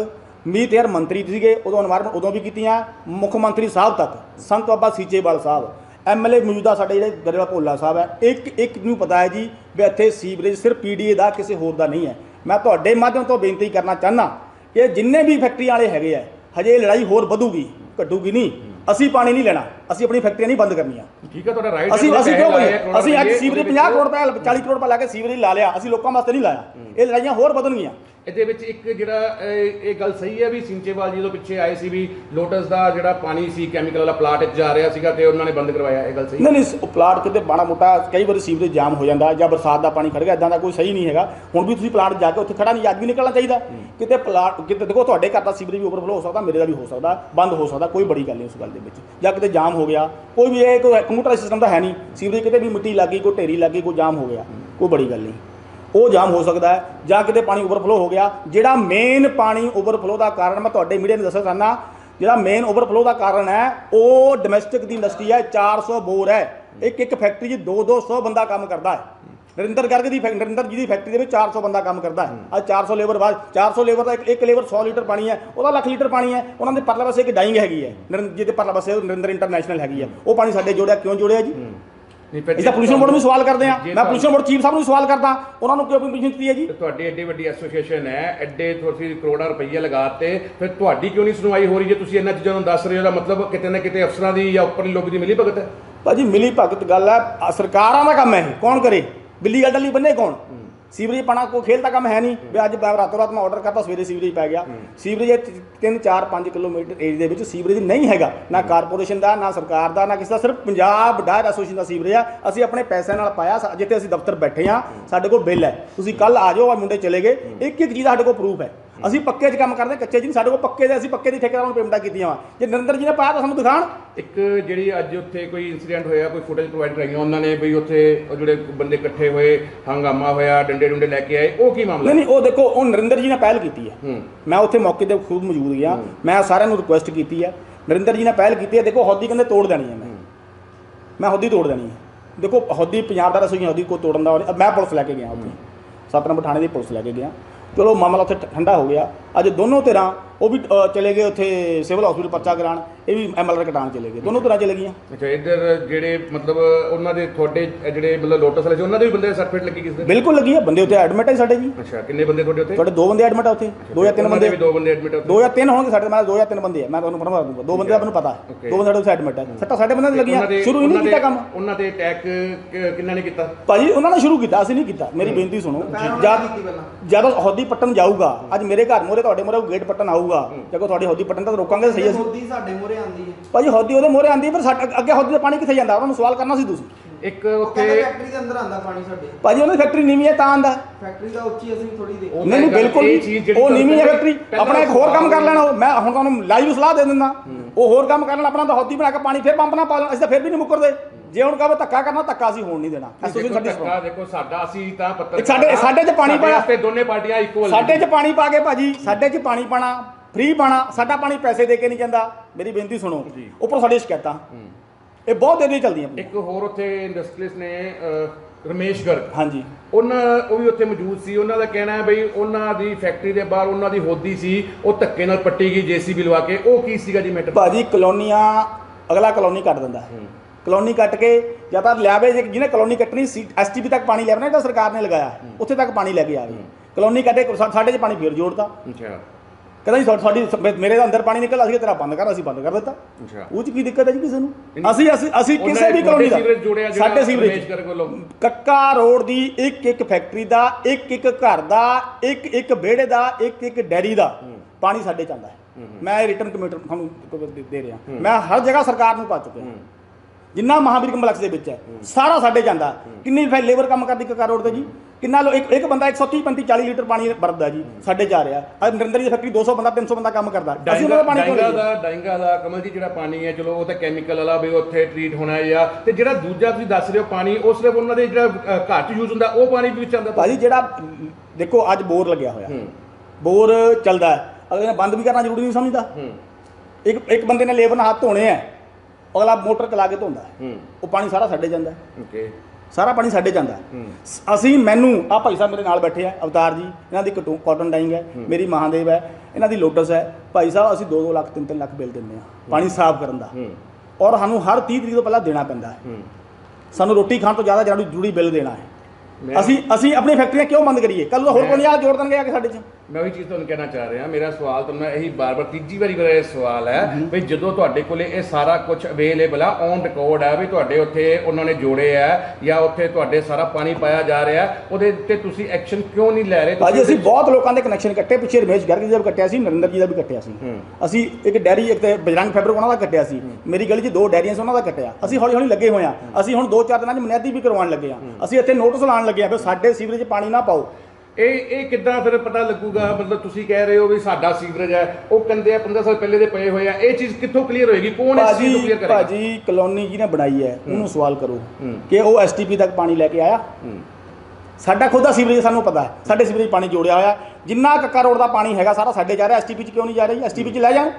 ਮੀਤ ਯਾਰ ਮੰਤਰੀ ਸੀਗੇ ਉਦੋਂ ਅਨਵਾਰਨ ਉਦੋਂ ਵੀ ਕੀਤੀਆਂ ਮੁੱਖ ਮੰਤਰੀ ਸਾਹਿਬ ਤੱਕ ਸੰਤ ਬਾਬਾ ਸੀਚੇਵਾਲ ਸਾਹਿਬ ਐਮਐਲਏ ਮੌਜੂਦਾ ਸਾਡੇ ਜਿਹੜੇ ਗਰੇਵਾ ਭੋਲਾ ਸਾਹਿਬ ਹੈ ਇੱਕ ਇੱਕ ਨੂੰ ਪਤਾ ਹੈ ਜੀ ਵੀ ਇੱਥੇ ਸੀਵਰੇਜ ਸਿਰਫ ਪੀਡੀਏ ਦਾ ਕਿਸੇ ਹੋਰ ਦਾ ਨਹੀਂ ਹੈ। ਮੈਂ ਤੁਹਾਡੇ ਮਾਧਿਅਮ ਤੋਂ ਬੇਨਤੀ ਕਰਨਾ ਚਾਹਨਾ ਕਿ ਜਿੰਨੇ ਵੀ ਫੈਕਟਰੀ ਵਾਲੇ ਹੈਗੇ ਆ ਹਜੇ ਲੜਾਈ ਹੋਰ ਵਧੂਗੀ ਘਟੂਗੀ ਨਹੀਂ। ਅਸੀਂ ਪਾਣੀ ਨਹੀਂ ਲੈਣਾ ਅਸੀਂ ਆਪਣੀ ਫੈਕਟਰੀਆਂ ਨਹੀਂ ਬੰਦ ਕਰਨੀਆਂ। ਠੀਕ ਹੈ ਤੁਹਾਡਾ ਰਾਈਟ ਅਸੀਂ ਅਸੀਂ ਕਿਉਂ ਬੋਲੇ ਅਸੀਂ ਅੱਜ ਸੀਵਰੇਜ 50 ਕਰੋੜ ਰੁਪਏ 40 ਕਰੋੜ ਰੁਪਏ ਲਾ ਕੇ ਸੀਵਰੇਜ ਲਾ ਲਿਆ ਅਸੀਂ ਲੋਕਾਂ ਵਾਸਤੇ ਨਹੀਂ ਲਾਇਆ। ਇਹ ਲੜਾਈਆਂ ਹੋਰ ਵਧਣਗੀਆਂ। ਇਹਦੇ ਵਿੱਚ ਇੱਕ ਜਿਹੜਾ ਇਹ ਗੱਲ ਸਹੀ ਹੈ ਵੀ ਸਿੰਚੇਵਾਲ ਜੀ ਤੋਂ ਪਿੱਛੇ ਆਏ ਸੀ ਵੀ ਲੋਟਸ ਦਾ ਜਿਹੜਾ ਪਾਣੀ ਸੀ ਕੈਮੀਕਲ ਵਾਲਾ ਪਲਾਟ ਵਿੱਚ ਜਾ ਰਿਹਾ ਸੀਗਾ ਤੇ ਉਹਨਾਂ ਨੇ ਬੰਦ ਕਰਵਾਇਆ ਇਹ ਗੱਲ ਸਹੀ ਨਹੀਂ ਨਹੀਂ ਉਹ ਪਲਾਟ ਕਿਤੇ ਬਾਣਾ ਮੋਟਾ ਕਈ ਵਾਰੀ ਸੀਵਰੇਜ ਜਾਮ ਹੋ ਜਾਂਦਾ ਜਾਂ ਬਰਸਾਤ ਦਾ ਪਾਣੀ ਖੜ ਗਿਆ ਇਦਾਂ ਦਾ ਕੋਈ ਸਹੀ ਨਹੀਂ ਹੈਗਾ। ਹੁਣ ਵੀ ਤੁਸੀਂ ਪਲਾਟ ਜਾ ਕੇ ਉੱਥੇ ਖੜਾ ਨਹੀਂ ਅੱਜ ਵੀ ਨਿਕਲਣਾ ਚਾਹੀਦਾ। ਕਿਤੇ ਪਲਾਟ ਕਿਤੇ ਦੇਖੋ ਤੁਹਾਡੇ ਘਰ ਦਾ ਸੀਵਰੇਜ ਵੀ ਓਵਰਫਲੋ ਹੋ ਸਕਦਾ ਮੇਰੇ ਦਾ ਵੀ ਹੋ ਸਕਦਾ ਬੰਦ ਹੋ ਸਕਦਾ ਕੋਈ ਬੜੀ ਗੱਲ ਨਹੀਂ ਉਸ ਗੱਲ ਦੇ ਵਿੱਚ। ਜਾਂ ਕਿਤੇ ਜਾਮ ਹੋ ਗਿਆ ਕੋਈ ਵੀ ਇਹ ਕੋਈ ਕੰਪਿਊਟਰ ਸਿਸਟਮ ਤਾਂ ਹੈ ਨਹੀਂ। ਸੀਵਰੇਜ ਕਿਤੇ ਵੀ ਮਿੱਟੀ ਲੱਗ ਗਈ ਕੋਈ ਢੇਰੀ ਲੱਗ ਗਈ ਕੋਈ ਜਾਮ ਹੋ ਗਿਆ ਕੋਈ ਬੜੀ ਗੱਲ ਨਹੀਂ। ਉਹ ਜਾਮ ਹੋ ਸਕਦਾ ਹੈ। ਜਾਂ ਕਿਤੇ ਪਾਣੀ ਓਵਰਫਲੋ ਹੋ ਗਿਆ। ਜਿਹੜਾ ਮੇਨ ਪਾਣੀ ਓਵਰਫਲੋ ਦਾ ਕਾਰਨ ਮੈਂ ਤੁਹਾਡੇ ਮੀਡੀਆ ਨੂੰ ਦੱਸਣਾ ਚਾਹੁੰਦਾ, ਜਿਹੜਾ ਮੇਨ ਓਵਰਫਲੋ ਦਾ ਕਾਰਨ ਹੈ, ਉਹ ਡੋਮੈਸਟਿਕ ਦੀ ਇੰਡਸਟਰੀ ਹੈ 400 ਬੋਰ ਹੈ। ਇੱਕ ਇੱਕ ਫੈਕਟਰੀ 'ਚ 2-200 ਬੰਦਾ ਕੰਮ ਕਰਦਾ ਹੈ। ਨਰਿੰਦਰ ਗਰਗ ਦੀ ਫੈਕ- ਨਰਿੰਦਰ ਜੀ ਦੀ ਫੈਕਟਰੀ ਦੇ ਵਿੱਚ 400 ਬੰਦਾ ਕੰਮ ਕਰਦਾ ਹੈ। ਅੱਜ 400 ਲੇਬਰ ਬਾਅਦ 400 ਲੇਬਰ ਦਾ ਇੱਕ ਇੱਕ ਲੇਬਰ 100 ਲੀਟਰ ਪਾਣੀ ਹੈ। ਉਹਦਾ ਲੱਖ ਲੀਟਰ ਪਾਣੀ ਹੈ। ਉਹਨਾਂ ਦੇ ਪਰਲੇ ਪਾਸੇ ਇੱਕ ਡਾਈਂਗ ਹੈਗੀ ਹੈ। ਨਰਿੰਦਰ ਜੀ ਪਰਲੇ ਪਾਸੇ ਨਰਿੰਦਰ ਇੰਟਰਨੈਸ਼ਨਲ ਹੈਗੀ ਹੈ। ਉਹ ਪਾਣੀ ਸਾਡੇ ਜੋੜਿਆ ਕਿਉਂ ਜੋੜਿਆ ਜੀ? ਫਿਰ ਇਹਦਾ ਪੋਲੂਸ਼ਨ ਬੋਰਡ ਨੂੰ ਸਵਾਲ ਕਰਦੇ ਆ ਮੈਂ ਪੋਲੂਸ਼ਨ ਬੋਰਡ ਚੀਫ ਸਾਹਿਬ ਨੂੰ ਸਵਾਲ ਕਰਦਾ। ਉਹਨਾਂ ਨੂੰ ਕਿਉਂ ਪਰਮਿਸ਼ਨ ਦਿੱਤੀ ਹੈ ਜੀ? ਤੁਹਾਡੀ ਐਡੀ ਵੱਡੀ ਐਸੋਸੀਏਸ਼ਨ ਹੈ ਐਡੇ ਤੁਸੀਂ ਕਰੋੜਾਂ ਰੁਪਈਏ ਲਗਾਤੇ ਫਿਰ ਤੁਹਾਡੀ ਕਿਉਂ ਨਹੀਂ ਸੁਣਵਾਈ ਹੋ ਰਹੀ ਜੇ ਤੁਸੀਂ ਇਹਨਾਂ ਚੀਜ਼ਾਂ ਨੂੰ ਦੱਸ ਰਹੇ ਹੋ? ਦਾ ਮਤਲਬ ਕਿਤੇ ਨਾ ਕਿਤੇ ਅਫਸਰਾਂ ਦੀ ਜਾਂ ਉੱਪਰਲੇ ਲੋਕ ਦੀ ਮਿਲੀ ਭਗਤ ਹੈ? ਭਾਜੀ ਮਿਲੀ ਭਗਤ ਗੱਲ ਹੈ। ਸਰਕਾਰਾਂ ਦਾ ਕੰਮ ਹੈ ਇਹ। ਕੌਣ ਕਰੇ? ਬਿੱਲੀ ਗੱਲ ਲਈ ਬੰਨੇ ਕੌਣ? ਸੀਵਰੇਜ ਪਾਣਾ ਕੋਈ ਖੇਲ ਦਾ ਕੰਮ ਹੈ ਨਹੀਂ। ਵੀ ਅੱਜ ਰਾਤੋਂ ਰਾਤ ਮੈਂ ਆਰਡਰ ਕਰਤਾ ਸਵੇਰੇ ਸੀਵਰੇਜ ਪੈ ਗਿਆ। ਸੀਵਰੇਜ 3 4 5 ਕਿਲੋਮੀਟਰ ਏਰੀਆ ਦੇ ਵਿੱਚ ਸੀਵਰੇਜ ਨਹੀਂ ਹੈਗਾ। ਨਾ ਕਾਰਪੋਰੇਸ਼ਨ ਦਾ ਨਾ ਸਰਕਾਰ ਦਾ ਨਾ ਕਿਸੇ ਦਾ। ਸਿਰਫ ਪੰਜਾਬ ਡਾਇਰ ਐਸੋਸੀਏਸ਼ਨ ਦਾ ਸੀਵਰੇਜ ਆ। ਅਸੀਂ ਆਪਣੇ ਪੈਸਿਆਂ ਨਾਲ ਪਾਇਆ ਜਿੱਥੇ ਅਸੀਂ ਦਫ਼ਤਰ ਬੈਠੇ ਆ ਸਾਡੇ ਕੋਲ ਬਿੱਲ ਹੈ। ਤੁਸੀਂ ਕੱਲ ਆ ਜਾਓ ਆ ਮੁੰਡੇ ਚਲੇ ਗਏ। ਇੱਕ ਇੱਕ ਚੀਜ਼ ਦਾ ਸਾਡੇ ਕੋਲ ਪ੍ਰੂਫ ਹੈ। ਅਸੀਂ ਪੱਕੇ 'ਚ ਕੰਮ ਕਰਦੇ ਕੱਚੇ 'ਚ ਨਹੀਂ ਸਾਡੇ ਕੋਲ ਪੱਕੇ ਦੇ ਅਸੀਂ ਪੱਕੇ ਦੀ ਠੇਕੇਦਾਰਾਂ ਨੂੰ ਪੇਮੈਂਟਾਂ ਕੀਤੀਆਂ ਵਾ। ਜੇ ਨਰਿੰਦਰ ਜੀ ਨੇ ਪਾਇਆ ਤਾਂ ਸਾਨੂੰ ਦਿਖਾਣ। ਇੱਕ ਜਿਹੜੀ ਅੱਜ ਉੱਥੇ ਕੋਈ ਇਨਸੀਡੈਂਟ ਹੋਇਆ ਕੋਈ ਫੁਟੇਜ ਪ੍ਰੋਵਾਈਡ ਕਰਾਈਆਂ ਉਹਨਾਂ ਨੇ ਵੀ ਉੱਥੇ ਉਹ ਜਿਹੜੇ ਬੰਦੇ ਇਕੱਠੇ ਹੋਏ ਹੰਗਾਮਾ ਹੋਇਆ ਡੰਡੇ ਡੁੰਡੇ ਲੈ ਕੇ ਆਏ ਉਹ ਕੀ ਮਾਮਲਾ? ਨਹੀਂ ਨਹੀਂ ਉਹ ਦੇਖੋ ਉਹ ਨਰਿੰਦਰ ਜੀ ਨੇ ਪਹਿਲ ਕੀਤੀ ਹੈ ਹੂੰ। ਮੈਂ ਉੱਥੇ ਮੌਕੇ ਤੇ ਖੁਦ ਮੌਜੂਦ ਗਿਆ ਮੈਂ ਸਾਰਿਆਂ ਨੂੰ ਰਿਕੁਐਸਟ ਕੀਤੀ ਹੈ ਨਰਿੰਦਰ ਜੀ ਨੇ ਪਹਿਲ ਕੀਤੀ ਹੈ ਦੇਖੋ ਹੌਦੀ ਕਹਿੰਦੇ ਤੋੜ ਦੇਣੀ ਹੈ ਮੈਂ। ਮੈਂ ਹੌਦੀ ਤੋੜ ਦੇਣੀ ਹੈ ਦੇਖੋ ਹੌਦੀ ਪੰਜਾਬ ਦਾ ਰਸੋਈ ਹੌਦੀ ਕੋ ਤੋੜਨ ਦਾ ਉਹ- ਮੈਂ ਪੁਲਿਸ ਲੈ ਕੇ ਗਿਆ ਉੱਥੇ। ਸੱਤ ਨੰਬਰ ਥਾਣੇ ਦੀ ਪੁਲਿਸ ਲੈ ਕੇ ਗਿਆ। ਚਲੋ ਮਾਮਲਾ ਉੱਥੇ ਠੰਡਾ ਹੋ ਗਿਆ। ਅੱਜ ਦੋਨੋਂ ਧਿਰਾਂ ਉਹ ਵੀ ਅ, ਚਲੇ ਗਏ ਉੱਥੇ ਸਿਵਲ ਹਸਪੀਟਲ ਪਰਚਾ ਕਰਾਉਣ ਇਹ ਵੀ ਐਮਐਲਆਰ ਕਟਾਉਣ ਚਲੇ ਗਏ। ਦੋਨੋਂ ਧਿਰਾਂ ਚਲੇ ਗਈਆਂ। ਅੱਛਾ ਇੱਧਰ ਜਿਹੜੇ ਮਤਲਬ ਉਹਨਾਂ ਦੇ ਤੁਹਾਡੇ ਇਹ ਜਿਹੜੇ ਮਤਲਬ ਲੋਟਸ ਵਾਲੇ ਸੀ ਉਹਨਾਂ ਦੇ ਵੀ ਬੰਦੇ ਸਰਟੀਫਿਕੇਟ ਲੱਗੀ ਕਿਸ ਦੇ? ਬਿਲਕੁਲ ਲੱਗੀ ਹੈ ਬੰਦੇ ਉੱਥੇ ਐਡਮਿਟ ਹੈ ਸਾਡੇ ਜੀ। ਅੱਛਾ ਕਿੰਨੇ ਬੰਦੇ ਤੁਹਾਡੇ ਉੱਤੇ ਤੁਹਾਡੇ ਦੋ ਬੰਦੇ ਐਡਮਿਟ ਆ ਉੱਥੇ ਦੋ ਜਾਂ ਤਿੰਨ ਉਹਨਾਂ ਦੇ ਬੰਦੇ। ਵੀ ਦੋ ਬੰਦੇ ਐਡਮਿਟ ਦੋ ਜਾਂ ਤਿੰਨ ਹੋਣਗੇ ਸਾਡੇ ਮੈਂ ਦੋ ਜਾਂ ਤਿੰਨ ਬੰਦੇ ਆ ਮੈਂ ਤੁਹਾਨੂੰ ਫਰਮਾ ਦੂੰਗਾ ਦੋ ਬੰਦੇ ਦਾ ਮੈਨੂੰ ਪਤਾ ਹੈ. ਦੋ ਬੰਦੇ ਸਾਡੇ ਉੱਥੇ ਐਡਮਿਟ ਹੈ ਸੱਟਾਂ ਸਾਡੇ ਬੰਦੇ ਦੇ ਲੱਗੀਆਂ। ਸ਼ੁਰੂ ਹੀ ਨਹੀਂ ਉਹਨਾਂ ਕੀਤਾ ਕੰਮ। ਉਹਨਾਂ ਤੇ ਅਟੈਕ ਕਿੰਨਾ ਨੇ ਕੀਤਾ? ਭਾਜੀ ਉਹਨਾਂ ਨੇ ਸ਼ੁਰੂ ਕੀਤਾ ਅਸੀਂ ਨਹੀਂ ਕੀਤਾ। ਮੇਰੀ ਬੇਨਤੀ ਸੁਣੋ। ਜਦ ਜਦ ਹੌਦੀ ਪੱਟਣ ਜਾਊਗਾ ਅੱਜ ਮੇਰੇ ਘਰ ਮੋਰੇ ਤੁਹਾਡੇ ਮੋਰੇ ਗੇਟ ਪੱਟਣ ਆਊਗਾ ਜਦੋਂ ਤੁਹਾਡੀ ਹੌਦੀ ਪੱਟਣ ਤਾਂ ਰੋਕਾਂਗੇ ਸਹੀ ਅਸੀਂ। ਮੋਦੀ ਸਾਡੇ ਮੂਹਰੇ ਆਂਦੀ ਹੈ। ਭਾਜੀ ਹੌਦੀ ਉਹਦੇ ਮੋਰੇ ਆਂਦੀ ਹੈ, ਪਰ ਸਾਡੇ ਅੱਗੇ ਹੌਦੀ ਦਾ ਪਾਣੀ ਕਿੱਥੇ ਜਾਂਦਾ? ਉਹਨਾਂ ਨੂੰ ਸਵਾਲ ਕਰਨਾ ਸੀ ਤੁਸੀਂ। ਇੱਕ ਉੱਥੇ ਫੈਕਟਰੀ ਦੇ ਅੰਦਰ ਆਂਦਾ ਪਾਣੀ ਸਾਡੇ। ਭਾਜੀ ਉਹਨਾਂ ਦੀ ਫੈਕਟਰੀ ਨੀਵੀਂ ਹੈ ਤਾਂ ਆਂਦਾ ਫੈਕਟਰੀ ਦਾ ਉੱਚੀ ਅਸੀਂ ਥੋੜੀ ਦੇ ਉਹ ਨਹੀਂ ਨਹੀਂ ਬਿਲਕੁਲ ਉਹ ਨੀਵੀਂ ਹੈ ਫੈਕਟਰੀ ਆਪਣਾ ਇੱਕ ਹੋਰ ਕੰਮ ਕਰ ਲੈਣਾ ਉਹ ਮੈਂ ਹੁਣ ਤੁਹਾਨੂੰ ਲਾਈਵ ਸਲਾਹ ਦੇ ਦਿੰਦਾ। ਉਹ ਹੋਰ ਕੰਮ ਕਰਨ ਆਪਣਾ ਤਾਂ ਹੌਦੀ ਬਣਾ ਕੇ ਪਾਣੀ ਫਿਰ ਪੰਪ ਨਾ ਪਾ ਲੈਣਾ ਅਸੀਂ ਤਾਂ ਫਿਰ ਵੀ ਨਹੀਂ ਮੁੱਕਰਦੇ। ਜੇ ਹੁਣ ਕਹੋ ਧੱਕਾ ਕਰਨਾ ਧੱਕਾ ਅਸੀਂ ਹੋਣ ਨਹੀਂ ਦੇਣਾ। ਐਸੋਸੀਏਸ਼ਨ ਸਾਡੀ ਧੱਕਾ ਦੇਖੋ ਸਾਡਾ ਅਸੀਂ ਤਾਂ ਪੱਤਰ ਸਾਡੇ- ਸਾਡੇ 'ਚ ਪਾਣੀ ਪਾਇਆ। ਤੇ ਦੋਨੇ ਪਾਰਟੀਆਂ ਇਕੁਅਲ ਸਾਡੇ 'ਚ ਪਾਣੀ ਪਾ ਕੇ ਭਾਜੀ ਸਾਡੇ 'ਚ ਪਾਣੀ ਪਾਣਾ। ਫ੍ਰੀ ਪਾਣਾ ਸਾਡਾ ਪਾਣੀ ਪੈਸੇ ਦੇ ਕੇ ਨਹੀਂ ਜਾਂਦਾ। ਮੇਰੀ ਬੇਨਤੀ ਸੁਣੋ ਉੱਪਰ ਸਾਡੀ ਸ਼ਿਕਾਇਤਾਂ। ਇਹ ਬਹੁਤ ਦੇਰ ਦੀ ਚੱਲਦੀਆਂ ਪਈਆਂ। ਇੱਕ ਹੋਰ ਉੱਥੇ ਇੰਡਸਟਰੀਅਲਿਸਟ ਨੇ ਅਹ, ਰਮੇਸ਼ ਗਰਗ। ਹਾਂਜੀ। ਉਹਨਾਂ ਉਹ ਵੀ ਉੱਥੇ ਮੌਜੂਦ ਸੀ। ਉਹਨਾਂ ਦਾ ਕਹਿਣਾ ਹੈ ਬਈ ਉਹਨਾਂ ਦੀ ਫੈਕਟਰੀ ਦੇ ਬਾਹਰ ਉਹਨਾਂ ਦੀ ਹੋਦੀ ਸੀ ਉਹ ਧੱਕੇ ਨਾਲ ਪੱਟੀ ਗਈ ਜੀਸੀਬੀ ਲਵਾ ਕੇ। ਉਹ ਕੀ ਸੀਗਾ ਜੀ ਮੈਟਰ? ਭਾਜੀ ਕਲੋਨੀਆਂ ਅਗਲਾ ਕਲੋਨੀ ਕੱਟ ਦਿੰਦਾ। ਹੈ। ਕਲੋਨੀ ਕੱਟ ਕੇ ਜਾਂ ਤਾਂ ਲਿਆਵੇ ਜੇ ਜਿਹਨੇ ਕਲੋਨੀ ਕੱਟਣੀ ਐਸਟੀਪੀ ਤੱਕ ਪਾਣੀ ਲਿਆਵਣਾ ਤਾਂ ਸਰਕਾਰ ਨੇ ਲਗਾਇਆ ਉੱਥੇ ਤੱਕ ਪਾਣੀ ਲੈ ਕੇ ਆਵੇ। ਕਲੋਨੀ ਕੱਟੇ ਸਾ- ਸਾਡੇ 'ਚ ਪਾਣੀ ਫੇਰ ਜੋੜਤਾ। ਅੱਛਾ। ਕਹਿੰਦਾ ਜੀ ਤੁਹਾਡੀ- ਸ- ਮੇਰੇ ਦਾ ਅੰਦਰ ਪਾਣੀ ਨਿਕਲ ਅਸੀਂ ਤੇਰਾ ਬੰਦ ਕਰ ਅਸੀਂ ਬੰਦ ਕਰ ਦਿੱਤਾ। ਅੱਛਾ। ਉਹ 'ਚ ਕੀ ਦਿੱਕਤ ਹੈ ਜੀ ਕਿਸੇ ਨੂੰ। ਅਸੀਂ ਅਸੀਂ ਅਸੀਂ ਉਹਨਾਂ ਕਿਸੇ ਨੇ ਵੀ ਕਲੋਨੀ ਦਾ ਤੁਹਾਡੇ ਸੀਵਰੇਜ ਜੋੜਿਆ ਜਿਹੜਾ ਸਾਡੇ ਸੀਵਰੇਜ ਰਮੇਸ਼ ਗਰਗ ਵੱਲੋਂ ਕੱਕਾ ਰੋਡ ਦੀ ਇੱਕ ਇੱਕ ਫੈਕਟਰੀ ਦਾ ਇੱਕ ਇੱਕ ਘਰ ਦਾ ਇੱਕ ਇੱਕ ਵਿਹੜੇ ਦਾ ਇੱਕ ਇੱਕ ਡੈਰੀ ਦਾ ਪਾਣੀ ਸਾਡੇ ਚ ਆਉਂਦਾ ਹੈ। ਮੈਂ ਰਿਟਰਨ ਕਮੇਟਰ ਤੁਹਾਨੂੰ ਦੇ- ਦੇ ਰਿਹਾ। ਮੈਂ ਹਰ ਜਗ੍ਹਾ ਸਰਕਾਰ ਨੂੰ ਪਾ ਚੁੱਕਿਆ। ਜਿੰਨਾ ਮਹਾਵੀਰ ਕੰਪਲੈਕਸ ਦੇ ਵਿੱਚ ਹੈ ਸਾਰਾ ਸਾਡੇ ਜਾਂਦਾ। ਕਿੰਨੀ ਫੈ ਲੇਬਰ ਕੰਮ ਕਰਦੀ ਕੱਕਾ ਰੋਡ ਤੇ ਜੀ? ਕਿੰਨਾ ਲੋ ਇੱਕ ਇੱਕ ਬੰਦਾ 130 35 40 ਲੀਟਰ ਪਾਣੀ ਵਰਤਦਾ ਜੀ ਸਾਡੇ ਜਾ ਰਿਹਾ। ਅੱਜ ਨਰਿੰਦਰ ਜੀ ਦੀ ਫੈਕਟਰੀ 200 ਬੰਦਾ 300 ਬੰਦਾ ਕੰਮ ਕਰਦਾ। ਅਸੀਂ ਉਹਨਾਂ ਦਾ ਪਾਣੀ ਲਈਏ? ਦਾ ਡਾਇੰਗਾ ਦਾ ਕਮਲ ਜੀ ਜਿਹੜਾ ਪਾਣੀ ਹੈ ਚਲੋ ਉਹ ਤਾਂ ਕੈਮੀਕਲ ਵਾਲਾ ਵੀ ਉੱਥੇ ਟ੍ਰੀਟ ਹੋਣਾ ਹੈ ਜਾਂ ਤੇ ਜਿਹੜਾ ਦੂਜਾ ਤੁਸੀਂ ਦੱਸ ਰਹੇ ਹੋ ਪਾਣੀ ਉਹ ਸਿਰਫ ਉਹਨਾਂ ਦੇ ਜਿਹੜਾ ਘਰ 'ਚ ਯੂਜ਼ ਹੁੰਦਾ ਉਹ ਪਾਣੀ ਵੀ ਵਿੱਚ ਆਉਂਦਾ। ਭਾਜੀ ਜਿਹੜਾ ਦੇਖੋ ਅੱਜ ਬੋਰ ਲੱਗਿਆ ਹੋਇਆ। ਬੋਰ ਚੱਲਦਾ ਅਗਲੇ ਨੇ ਬੰਦ ਵੀ ਕਰਨਾ ਜ਼ਰੂਰੀ ਨਹੀਂ ਸਮਝਦਾ। ਇੱਕ ਇੱਕ ਬੰਦੇ ਨੇ ਲੇਬਰ ਨਾਲ ਹੱਥ ਧੋਣੇ ਆ ਅਗਲਾ ਮੋਟਰ ਚਲਾ ਕੇ ਧੋਂਦਾ ਹੈ। ਉਹ ਪਾਣੀ ਸਾਰਾ ਸਾਡੇ ਜਾਂਦਾ ਹੈ। ਓਕੇ। ਸਾਰਾ ਪਾਣੀ ਸਾਡੇ ਜਾਂਦਾ ਅਸੀਂ ਮੈਨੂੰ ਆ ਭਾਈ ਸਾਹਿਬ ਮੇਰੇ ਨਾਲ ਬੈਠੇ ਆ ਅਵਤਾਰ ਜੀ ਇਹਨਾਂ ਦੀ ਕਟੂ ਕਾਟਨ ਡਾਈਂਗ ਹੈ ਮੇਰੀ ਮਹਾਦੇਵ ਹੈ ਇਹਨਾਂ ਦੀ ਲੋਟਸ ਹੈ। ਭਾਈ ਸਾਹਿਬ ਅਸੀਂ 2-2 ਲੱਖ 3-3 ਲੱਖ ਬਿੱਲ ਦਿੰਦੇ ਆ ਪਾਣੀ ਸਾਫ਼ ਕਰਨ ਦਾ। ਔਰ ਸਾਨੂੰ ਹਰ 30 ਤਰੀਕ ਤੋਂ ਪਹਿਲਾਂ ਦੇਣਾ ਪੈਂਦਾ ਹੈ। ਸਾਨੂੰ ਰੋਟੀ ਖਾਣ ਤੋਂ ਜ਼ਿਆਦਾ ਜ਼ਰੂਰੀ ਬਿੱਲ ਦੇਣਾ ਹੈ। ਅਸੀਂ ਅਸੀਂ ਆਪਣੀ ਫੈਕਟਰੀਆਂ ਕਿਉਂ ਬੰਦ ਕਰੀਏ? ਕੱਲ ਹੋਰ ਕੋਈ ਆ ਜੋੜ ਦੇਣਗੇ ਆ ਕੇ ਸਾਡੇ 'ਚ। ਮੈਂ ਉਹੀ ਚੀਜ਼ ਤੁਹਾਨੂੰ ਕਹਿਣਾ ਚਾਹ ਰਿਹਾ ਮੇਰਾ ਸਵਾਲ ਤੁਹਾਨੂੰ ਮੈਂ ਇਹੀ ਬਾਰ-ਬਾਰ ਤੀਜੀ ਵਾਰੀ ਮੇਰਾ ਇਹ ਸਵਾਲ ਹੈ ਵੀ ਜਦੋਂ ਤੁਹਾਡੇ ਕੋਲੇ ਇਹ ਸਾਰਾ ਕੁਝ ਅਵੇਲੇਬਲ ਆ ਔਨ ਰਿਕਾਰਡ ਹੈ ਵੀ ਤੁਹਾਡੇ ਉੱਥੇ ਉਹਨਾਂ ਨੇ ਜੋੜੇ ਆ ਜਾਂ ਉੱਥੇ ਤੁਹਾਡੇ ਸਾਰਾ ਪਾਣੀ ਪਾਇਆ ਜਾ ਰਿਹਾ ਉਹਦੇ ਉੱਤੇ ਤੁਸੀਂ ਐਕਸ਼ਨ ਕਿਉਂ ਨਹੀਂ ਲੈ ਰਹੇ? ਭਾਜੀ ਅਸੀਂ ਬਹੁਤ ਲੋਕਾਂ ਦੇ ਕਨੈਕਸ਼ਨ ਕੱਟੇ ਪਿੱਛੇ ਰਮੇਸ਼ ਗਰਗ ਜੀ ਦਾ ਵੀ ਕੱਟਿਆ ਸੀ ਨਰਿੰਦਰ ਜੀ ਦਾ ਵੀ ਕੱਟਿਆ ਸੀ। ਅਸੀਂ ਇੱਕ ਡੈਰੀ ਇੱਕ ਤੇ ਬਜਰੰਗ ਫੈਬਰਿਕ ਉਹਨਾਂ ਦਾ ਕੱਟਿਆ ਸੀ। ਮੇਰੀ ਗਲੀ 'ਚ ਦੋ ਡੈਰੀਆਂ ਸੀ ਉਹਨਾਂ ਦਾ ਕੱਟਿਆ। ਅਸੀਂ ਹੌਲੀ ਹੌਲੀ ਲੱਗੇ ਹੋਏ ਆ। ਅਸੀਂ ਹੁਣ 2-4 ਦਿਨਾਂ 'ਚ ਮਨਿਆਦੀ ਵੀ ਕਰਵਾਉਣ ਲੱਗੇ ਆ। ਅਸੀਂ ਇੱਥੇ ਨੋਟਿਸ ਲਾਉਣ ਲੱਗੇ ਆ ਵੀ ਸਾਡੇ ਸੀਵਰੇਜ ਪਾਣੀ ਨਾ ਪਾਓ। ਇਹ ਇਹ ਕਿੱਦਾਂ ਫਿਰ ਪਤਾ ਲੱਗੂਗਾ? ਮਤਲਬ ਤੁਸੀਂ ਕਹਿ ਰਹੇ ਹੋ ਵੀ ਸਾਡਾ ਸੀਵਰੇਜ ਹੈ ਉਹ ਕਹਿੰਦੇ ਆ 15 ਸਾਲ ਪਹਿਲੇ ਦੇ ਪਏ ਹੋਏ ਆ ਇਹ ਚੀਜ਼ ਕਿੱਥੋਂ ਕਲੀਅਰ ਹੋਏਗੀ? ਕੌਣ ਇਸ ਚੀਜ਼ ਨੂੰ ਕਲੀਅਰ ਕਰੇਗਾ? ਭਾਜੀ ਕਲੋਨੀ ਜਿਹਨੇ ਬਣਾਈ ਹੈ ਉਹਨੂੰ ਸਵਾਲ ਕਰੋ। ਕਿ ਉਹ ਐਸਟੀਪੀ ਤੱਕ ਪਾਣੀ ਲੈ ਕੇ ਆਇਆ? ਸਾਡਾ ਖੁਦ ਦਾ ਸੀਵਰੇਜ ਸਾਨੂੰ ਪਤਾ ਹੈ। ਸਾਡੇ ਸੀਵਰੇਜ ਪਾਣੀ ਜੋੜਿਆ ਹੋਇਆ। ਜਿੰਨਾ ਕੱਕਾ ਰੋਡ ਦਾ ਪਾਣੀ ਹੈਗਾ ਸਾਰਾ ਸਾਡੇ ਜਾ ਰਿਹਾ ਐਸਟੀਪੀ 'ਚ ਕਿਉਂ ਨਹੀਂ ਜਾ ਰਿਹਾ? ਐਸਟੀਪੀ 'ਚ ਲੈ ਜਾਣ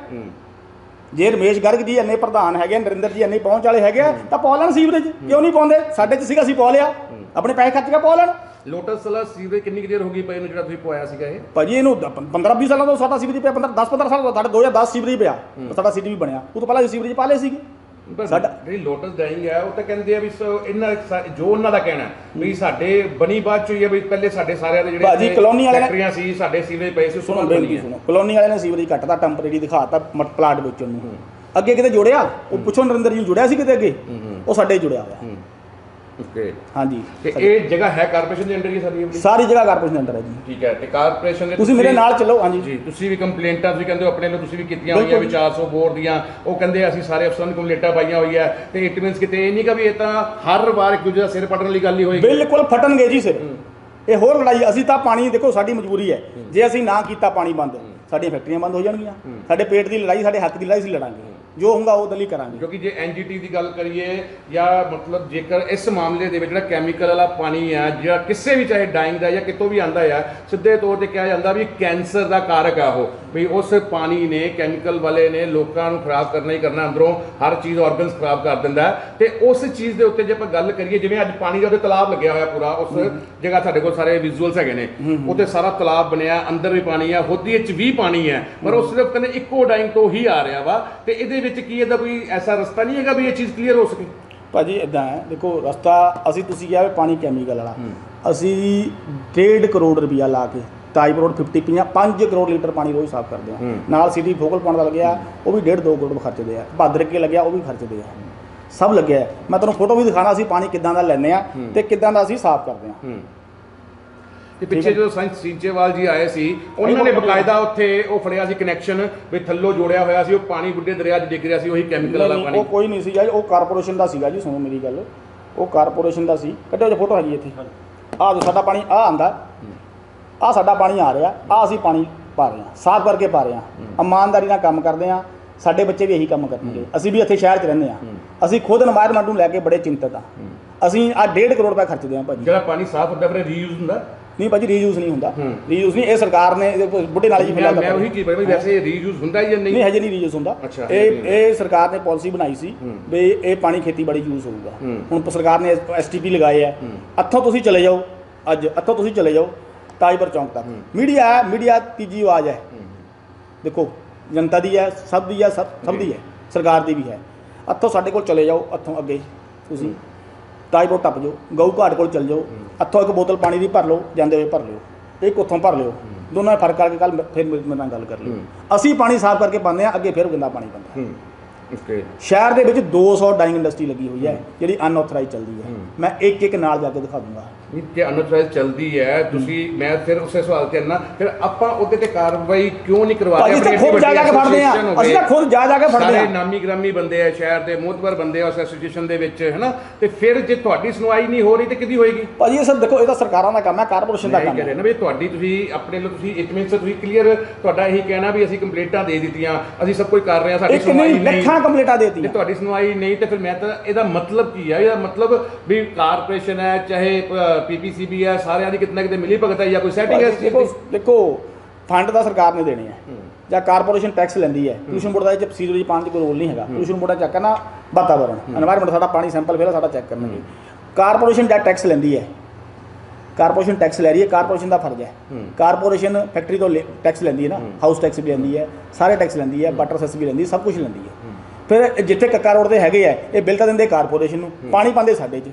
ਜੇ ਰਮੇਸ਼ ਗਰਗ ਜੀ ਇੰਨੇ ਪ੍ਰਧਾਨ ਹੈਗੇ ਨਰਿੰਦਰ ਜੀ ਇੰਨੇ ਪਹੁੰਚ ਵਾਲੇ ਹੈਗੇ ਤਾਂ ਪਾ ਲੈਣ ਸੀਵਰੇਜ ਕਿਉਂ ਨਹੀਂ ਪਾਉਂਦੇ? ਸਾਡੇ 'ਚ ਸੀਗਾ ਅਸੀਂ ਪਾ ਲਿਆ। ਆਪਣੇ ਪੈਸੇ ਖਰਚ ਕੇ ਪਾ ਲੈਣ। ਲੋਟਸ ਵਾਲਾ ਸੀਵਰੇਜ ਕਿੰਨੀ ਕਲੀਅਰ ਹੋ ਗਈ ਪਈ ਨੂੰ ਜਿਹੜਾ ਤੁਸੀਂ ਪਵਾਇਆ ਸੀਗਾ ਇਹ? ਭਾਜੀ ਇਹਨੂੰ 15 20 ਸਾਲਾਂ ਤੋਂ ਸਾਡਾ ਸੀਵਰੇਜ ਪਿਆ 15 10 15 ਸਾਲ ਤੋਂ ਸਾਡਾ 2010 ਸੀਵਰੇਜ ਪਿਆ। ਸਾਡਾ ਸਿਟੀ ਵੀ ਬਣਿਆ। ਉਹ ਤੋਂ ਪਹਿਲਾਂ ਸੀਵਰੇਜ ਪਾ ਲਏ ਸੀਗੇ। ਸਾਡਾ- ਜਿਹੜੀ ਲੋਟਸ ਡਾਈਂਗ ਹੈ ਉਹ ਤਾਂ ਕਹਿੰਦੇ ਆ ਵੀ ਇਹਨਾਂ ਜੋ ਉਹਨਾਂ ਦਾ ਕਹਿਣਾ ਵੀ ਸਾਡੇ ਬਣੀ ਬਾਅਦ ਚ ਹੀ ਹੈ ਵੀ ਪਹਿਲੇ ਸਾਡੇ ਸਾਰਿਆਂ ਦੇ ਜਿਹੜੇ ਭਾਜੀ, ਕਲੋਨੀ ਵਾਲੇ ਨੇ- ਫੈਕਟਰੀਆਂ ਸੀ ਸਾਡੇ ਸੀਵਰੇਜ ਪਏ ਸੀ ਸੁਣੋ ਬੇਨਤੀ ਸੁਣੋ। ਕਲੋਨੀ ਵਾਲਿਆਂ ਨੇ ਸੀਵਰੇਜ ਕੱਟਦਾ ਟੈਂਪਰੇਰੀ ਦਿਖਾਤਾ ਪਲਾਟ ਵੇਚਣ ਨੂੰ। ਅੱਗੇ ਕਿਤੇ ਜੁੜਿਆ? ਉਹ ਪੁੱਛੋ ਨਰਿੰਦਰ ਜੀ ਨੂੰ ਜੁੜਿਆ ਸੀ ਕਿਤੇ ਅੱਗੇ? ਉਹ ਸਾਡੇ ਜੁੜਿਆ ਹੋਇਆ। ਓਕੇ ਹਾਂਜੀ। ਤੇ ਇਹ ਜਗ੍ਹਾ ਹੈ ਕਾਰਪੋਰੇਸ਼ਨ ਦੇ ਅੰਡਰ ਹੀ ਹੈ ਸਾਡੀ ਆਪਣੀ? ਸਾਰੀ ਜਗ੍ਹਾ ਕਾਰਪੋਰੇਸ਼ਨ ਦੇ ਅੰਦਰ ਹੈ ਜੀ। ਠੀਕ ਹੈ ਤੇ ਕਾਰਪੋਰੇਸ਼ਨ ਦੇ ਤੁਸੀਂ ਮੇਰੇ ਨਾਲ ਚੱਲੋ ਹਾਂਜੀ। ਜੀ ਤੁਸੀਂ ਵੀ ਕੰਪਲੇਂਟਾਂ ਤੁਸੀਂ ਕਹਿੰਦੇ ਹੋ ਆਪਣੇ ਨੂੰ ਤੁਸੀਂ ਵੀ ਕੀਤੀਆਂ ਹੋਈਆਂ ਬਿਲਕੁਲ। ਵੀ 400 ਬੋਰ ਦੀਆਂ। ਉਹ ਕਹਿੰਦੇ ਅਸੀਂ ਸਾਰੇ ਅਫਸਰਾਂ ਨੂੰ ਕੰਪਲੇਂਟਾਂ ਪਾਈਆਂ ਹੋਈਆਂ। ਤੇ ਇਟ ਮੀਨਸ ਕਿਤੇ ਇਹ ਨਹੀਂ ਕਿ ਵੀ ਇਹ ਤਾਂ ਹਰ ਵਾਰ ਇੱਕ ਦੂਜੇ ਦਾ ਸਿਰ ਪੜਨ ਵਾਲੀ ਗੱਲ ਹੀ ਹੋਏਗੀ। ਬਿਲਕੁਲ ਫਟਣਗੇ ਜੀ ਸਿਰ। ਇਹ ਹੋਰ ਲੜਾਈ ਅਸੀਂ ਤਾਂ ਪਾਣੀ ਦੇਖੋ ਸਾਡੀ ਮਜਬੂਰੀ ਹੈ। ਜੇ ਅਸੀਂ ਨਾ ਕੀਤਾ ਪਾਣੀ ਬੰਦ ਸਾਡੀਆਂ ਫੈਕਟਰੀਆਂ ਬੰਦ ਹੋ ਜਾਣਗੀਆਂ। ਸਾਡੇ ਪੇਟ ਦੀ ਲੜਾਈ ਸਾਡੇ ਹੱਕ ਦੀ ਲੜਾਈ ਅਸੀਂ ਲੜਾਂਗੇ। ਜੋ ਹੁੰਦਾ ਉਹ ਦਲੀ ਕਰਾਂਗੇ। ਕਿਉਂਕਿ ਜੇ ਐਨਜੀਟੀ ਦੀ ਗੱਲ ਕਰੀਏ ਜਾਂ ਮਤਲਬ ਜੇਕਰ ਇਸ ਮਾਮਲੇ ਦੇ ਵਿੱਚ ਜਿਹੜਾ ਕੈਮੀਕਲ ਵਾਲਾ ਪਾਣੀ ਆ ਜਿਹੜਾ ਕਿਸੇ ਵੀ ਚਾਹੇ ਡਾਈਂਗ ਦਾ ਜਾਂ ਕਿਤੋਂ ਵੀ ਆਂਦਾ ਆ ਸਿੱਧੇ ਤੌਰ ਤੇ ਕਿਹਾ ਜਾਂਦਾ ਵੀ ਕੈਂਸਰ ਦਾ ਕਾਰਕ ਆ ਉਹ ਵੀ ਉਸ ਪਾਣੀ ਨੇ ਕੈਮੀਕਲ ਵਾਲੇ ਨੇ ਲੋਕਾਂ ਨੂੰ ਖਰਾਬ ਕਰਨਾ ਹੀ ਕਰਨਾ ਅੰਦਰੋਂ ਹਰ ਚੀਜ਼ ਆਰਗਨਸ ਖਰਾਬ ਕਰ ਦਿੰਦਾ। ਤੇ ਉਸ ਚੀਜ਼ ਦੇ ਉੱਤੇ ਜੇ ਆਪਾਂ ਗੱਲ ਕਰੀਏ ਜਿਵੇਂ ਅੱਜ ਪਾਣੀ ਦਾ ਉਹਦੇ ਤਲਾਬ ਲੱਗਿਆ ਹੋਇਆ ਪੂਰਾ ਉਸ ਜਗ੍ਹਾ ਸਾਡੇ ਕੋਲ ਸਾਰੇ ਵਿਜ਼ੂਅਲਸ ਹੈਗੇ ਨੇ। ਉੱਥੇ ਸਾਰਾ ਤਲਾਬ ਬਣਿਆ ਅੰਦਰ ਵੀ ਪਾਣੀ ਆ ਹੋਦੀ ਵਿੱਚ ਵੀ ਪਾਣੀ ਹੈ ਪਰ ਉਹ ਸਿਰਫ ਕਹਿੰਦੇ ਇੱਕੋ ਡਾਈਂਗ ਤੋਂ ਹੀ ਆ ਰਿਹਾ ਵਾ ਤੇ ਇਹਦੇ ਵਿੱਚ ਕੀ ਇਹਦਾ ਕੋਈ ਐਸਾ ਰਸਤਾ ਨਹੀਂ ਹੈਗਾ ਵੀ ਇਹ ਚੀਜ਼ ਕਲੀਅਰ ਹੋ ਸਕੇ? ਭਾਜੀ ਇਦਾਂ ਹੈ। ਦੇਖੋ ਰਸਤਾ ਅਸੀਂ ਤੁਸੀਂ ਕਿਹਾ ਵੀ ਪਾਣੀ ਕੈਮੀਕਲ ਵਾਲਾ। ਅਸੀਂ 1.5 ਕਰੋੜ ਰੁਪਇਆ ਲਾ ਕੇ ਟਾਈਪ ਰੋਡ 50 ਪੰਜਾਹ 5 ਕਰੋੜ ਲੀਟਰ ਪਾਣੀ ਰੋਜ਼ ਸਾਫ਼ ਕਰਦੇ ਹਾਂ। ਨਾਲ ਸਿਟੀ ਫੋਕਲ ਪੁਆਇੰਟ ਦਾ ਲੱਗਿਆ ਉਹ ਵੀ 1.5 2 ਕਰੋੜ ਖਰਚਦੇ ਆ। ਭਾਦਰ ਕੇ ਲੱਗਿਆ ਉਹ ਵੀ ਖਰਚਦੇ ਆ। ਸਭ ਲੱਗਿਆ। ਮੈਂ ਤੁਹਾਨੂੰ ਫੋਟੋ ਵੀ ਦਿਖਾਣਾ ਅਸੀਂ ਪਾਣੀ ਕਿੱਦਾਂ ਦਾ ਲੈਂਦੇ ਆ ਤੇ ਕਿੱਦਾਂ ਦਾ ਅਸੀਂ ਸਾਫ਼ ਕਰਦੇ ਆ। ਤੇ ਪਿੱਛੇ ਜਦੋਂ ਸੰਤ ਸਿੰਚੇਵਾਲ ਜੀ ਆਏ ਸੀ ਉਹਨਾਂ ਨੇ ਬਕਾਇਦਾ ਉੱਥੇ ਉਹ ਫੜਿਆ ਸੀ ਕਨੈਕਸ਼ਨ ਵੀ ਥੱਲੋਂ ਜੋੜਿਆ ਹੋਇਆ ਸੀ ਉਹ ਪਾਣੀ ਬੁੱਢੇ ਦਰਿਆ 'ਚ ਡਿੱਗ ਰਿਹਾ ਸੀ ਉਹੀ ਕੈਮੀਕਲ ਵਾਲਾ ਪਾਣੀ। ਉਹ ਕੋਈ ਨਹੀਂ ਸੀਗਾ ਉਹ ਕਾਰਪੋਰੇਸ਼ਨ ਦਾ ਸੀਗਾ ਜੀ ਸੁਣੋ ਮੇਰੀ ਗੱਲ। ਉਹ ਕਾਰਪੋਰੇਸ਼ਨ ਦਾ ਸੀ। ਕੱਢੋ ਜੇ ਫੋਟੋ ਹੈਗੀ ਇੱਥੇ। ਆਹ ਜੋ ਸਾਡਾ ਪਾਣੀ ਆ ਆਂਦਾ। ਆ ਸਾਡਾ ਪਾਣੀ ਆ ਰਿਹਾ ਆ ਅਸੀਂ ਪਾਣੀ ਪਾ ਰਹੇ ਹਾਂ ਸਾਫ਼ ਕਰਕੇ ਪਾ ਰਹੇ ਹਾਂ। ਇਮਾਨਦਾਰੀ ਨਾਲ ਕੰਮ ਕਰਦੇ ਹਾਂ ਸਾਡੇ ਬੱਚੇ ਵੀ ਇਹੀ ਕੰਮ ਕਰਨਗੇ। ਅਸੀਂ ਵੀ ਇੱਥੇ ਸ਼ਹਿਰ 'ਚ ਰਹਿੰਦੇ ਹਾਂ। ਅਸੀਂ ਖੁਦ এনवायरमेंट ਨੂੰ ਲੈ ਕੇ ਬੜੇ ਚਿੰਤਤ ਆ ਅਸੀਂ ਆ 1.5 ਕਰੋੜ ਰੁਪਏ ਖਰਚਦੇ ਹਾਂ ਭਾਜੀ। ਜਿਹੜਾ ਪਾਣੀ ਸਾਫ਼ ਹੁੰਦਾ ਫਿਰ ਰੀਯੂਜ਼ ਹੁੰਦਾ? ਨਹੀਂ ਭਾਜੀ ਰੀਯੂਜ਼ ਨਹੀਂ ਹੁੰਦਾ। ਰੀਯੂਜ਼ ਨਹੀਂ ਇਹ ਸਰਕਾਰ ਨੇ ਬੁੱਢੇ ਨਾਲੇ ਜੀ ਮੈਂ ਮੈਂ ਉਹੀ ਚੀਜ਼ ਭਾਈ ਵੈਸੇ ਰੀਯੂਜ਼ ਹੁੰਦਾ ਜਾਂ ਨਹੀਂ? ਨਹੀਂ ਹਜੇ ਨਹੀਂ ਰੀਯੂਜ਼ ਹੁੰਦਾ। ਇਹ ਇਹ ਸਰਕਾਰ ਨੇ ਪਾਲਿਸੀ ਬਣਾਈ ਸੀ। ਵੀ ਇਹ ਪਾਣੀ ਖੇਤੀਬਾੜੀ ਯੂਜ਼ ਹੋਊਗਾ। ਹੁਣ ਸਰਕਾਰ ਨੇ ਐਸਟੀਪੀ ਲਗਾਏ ਆ। ਇੱਥੋਂ ਤੁਸੀਂ ਚਲੇ ਜਾਓ ਅੱਜ ਇੱਥੋਂ ਤੁਸੀਂ ਚਲੇ ਜਾਓ ਤਾਜਪੁਰ ਚੌਂਕ ਤੱਕ। ਮੀਡੀਆ ਹੈ ਮੀਡੀਆ ਤੀਜੀ ਆਵਾਜ਼ ਹੈ। ਦੇਖੋ ਜਨਤਾ ਦੀ ਹੈ ਸਭ ਦੀ ਹੈ ਸਭ ਦੀ ਹੈ। ਸਰਕਾਰ ਦੀ ਵੀ ਹੈ। ਇੱਥੋਂ ਸਾਡੇ ਕੋਲ ਚਲੇ ਜਾਓ ਇੱਥੋਂ ਅੱਗੇ ਤੁਸੀਂ। ਤਾਜਪੁਰ ਟੱਪ ਜਾਓ ਗਊ ਘਾਟ ਕੋਲ ਚਲ ਜਾਓ ਇੱਥੋਂ ਇੱਕ ਬੋਤਲ ਪਾਣੀ ਦੀ ਭਰ ਲਓ ਜਾਂਦੇ ਹੋਏ ਭਰ ਲਿਓ। ਇੱਕ ਉੱਥੋਂ ਭਰ ਲਿਓ। ਦੋਨਾਂ ਫ਼ਰਕ ਕਰਕੇ ਕੱਲ ਫਿਰ ਮੇਰੇ ਮੇਰੇ ਨਾਲ ਗੱਲ ਕਰ ਲਿਓ। ਅਸੀਂ ਪਾਣੀ ਸਾਫ਼ ਕਰਕੇ ਪਾਉਂਦੇ ਆ ਅੱਗੇ ਫਿਰ ਗੰਦਾ ਪਾਣੀ ਪੈਂਦਾ ਹੂੰ। ਓਕੇ। ਸ਼ਹਿਰ ਦੇ ਵਿੱਚ 200 ਡਾਈਂਗ ਇੰਡਸਟਰੀ ਲੱਗੀ ਹੋਈ ਹੈ ਜਿਹੜੀ ਅਨਆਥੋਰਾਈਜ਼ ਚੱਲਦੀ ਹੈ। ਮੈਂ ਇੱਕ ਇੱਕ ਨਾਲ ਜਾ ਕੇ ਦਿਖਾ ਦੂੰਗਾ। ਨਹੀਂ ਜੇ ਅਨਥਰਾਈਜ਼ ਚੱਲਦੀ ਹੈ ਤੁਸੀਂ ਮੈਂ ਫਿਰ ਉਸੇ ਸਵਾਲ ਤੇ ਆਨਾ ਫਿਰ ਆਪਾਂ ਉਹਦੇ ਤੇ ਕਾਰਵਾਈ ਕਿਉਂ ਨਹੀਂ ਕਰਵਾ ਰਹੇ? ਤਾਂ ਆਪਣੀ ਖੁਦ ਜਾ ਜਾ ਕੇ ਫੜਦੇ ਆ ਅਸੀਂ ਤਾਂ ਖੁਦ ਜਾ ਜਾ ਕੇ ਫੜਦੇ ਸਾਰੇ ਆ ਨਾਮੀ ਗ੍ਰਾਮੀ ਬੰਦੇ ਆ ਸ਼ਹਿਰ ਦੇ ਮੋਤਬਰ ਬੰਦੇ ਆ ਉਸ ਐਸੋਸੀਏਸ਼ਨ ਦੇ ਵਿੱਚ ਹੈਨਾ? ਤੇ ਫਿਰ ਜੇ ਤੁਹਾਡੀ ਸੁਣਵਾਈ ਨਹੀਂ ਹੋ ਰਹੀ ਤੇ ਕਿਹਦੀ ਹੋਏਗੀ? ਭਾਜੀ ਇਹ ਸਭ ਦੇਖੋ ਇਹ ਤਾਂ ਸਰਕਾਰਾਂ ਦਾ ਕੰਮ ਹੈ ਕਾਰਪੋਰੇਸ਼ਨ ਦਾ ਕੰਮ ਹੈ। ਨਾ ਵੀ ਤੁਹਾਡੀ ਤੁਸੀਂ ਆਪਣੇ ਲਈ ਤੁਸੀਂ ਇਟ ਮੀਨਸ ਤੁਸੀਂ ਕਲੀਅਰ ਤੁਹਾਡਾ ਇਹੀ ਕਹਿਣਾ ਵੀ ਅਸੀਂ ਕੰਪਲੇਂਟਾਂ ਦੇ ਦਿੱਤੀਆਂ ਅਸੀਂ ਸਭ ਕੁਝ ਕਰ ਰਹੇ ਹਾਂ ਸਾਡੀ ਸੁਣਵਾਈ ਨਹੀਂ। ਲੱਖਾਂ ਕੰਪਲੀਟਾਂ ਜੇ ਦੇਤੀਆਂ। ਤੁਹਾਡੀ ਸੁਣਵਾਈ ਨਹੀਂ ਤੇ ਫਿਰ ਮੈਂ ਤਾਂ ਇਹਦਾ ਮਤਲਬ ਕੀ ਹੈ? ਇਹਦਾ ਮਤਲਬ ਵੀ ਕਾਰਪੋਰੇਸ਼ਨ ਹੈ ਚਾਹੇ ਪੀਪੀਸੀਬੀ ਹੈ ਸਾਰਿਆਂ ਦੀ ਕਿਤਨਾ ਕਿਤੇ ਮਿਲੀ ਭਗਤ ਹੈ ਜਾਂ ਕੋਈ ਸੈਟਿੰਗ ਹੈ ਦੇਖੋ ਦੇਖੋ ਫੰਡ ਤਾਂ ਸਰਕਾਰ ਨੇ ਦੇਣੇ ਹੈ ਜਾਂ ਕਾਰਪੋਰੇਸ਼ਨ ਟੈਕਸ ਲੈਂਦੀ ਹੈ। ਪੋਲੂਸ਼ਨ ਬੋਰਡ ਦਾ ਇਹ ਚ procedure ਚ ਪਾਣ ਚ ਕੋਈ ਰੋਲ ਨਹੀਂ ਹੈਗਾ। ਪੋਲੂਸ਼ਨ ਬੋਰਡ ਦਾ ਚੈੱਕ ਕਰਨਾ ਵਾਤਾਵਰਣ এনवायरमेंट ਸਾਡਾ ਪਾਣੀ ਸੈਂਪਲ ਫੇਰਾ ਸਾਡਾ ਚੈੱਕ ਕਰਨਗੇ ਕਾਰਪੋਰੇਸ਼ਨ ਦਾ ਟੈਕਸ ਲੈਂਦੀ ਹੈ। ਕਾਰਪੋਰੇਸ਼ਨ ਟੈਕਸ ਲੈ ਰਹੀ ਹੈ ਕਾਰਪੋਰੇਸ਼ਨ ਦਾ ਫਰਜ਼ ਹੈ। ਕਾਰਪੋਰੇਸ਼ਨ ਫੈਕਟਰੀ ਤੋਂ ਟੈਕਸ ਲੈਂਦੀ ਹੈ ਨਾ। ਹਾਊਸ ਟੈਕਸ ਵੀ ਲੈਂਦੀ ਹੈ ਸਾਰੇ ਟੈਕਸ ਲੈਂਦੀ ਹੈ ਵਾਟਰ ਸੈਸ ਵੀ ਲੈਂਦੀ ਸਭ ਕੁਝ ਲੈਂਦੀ ਹੈ। ਫਿਰ ਜਿੱਥੇ ਕੱਕਾ ਰੋਡ ਦੇ ਹੈਗੇ ਆ ਇਹ ਬਿੱਲ ਤਾਂ ਦਿੰਦੇ ਕਾਰਪੋਰੇਸ਼ਨ ਨੂੰ। ਪਾਣੀ ਪਾਉਂਦੇ ਸਾਡੇ 'ਚ।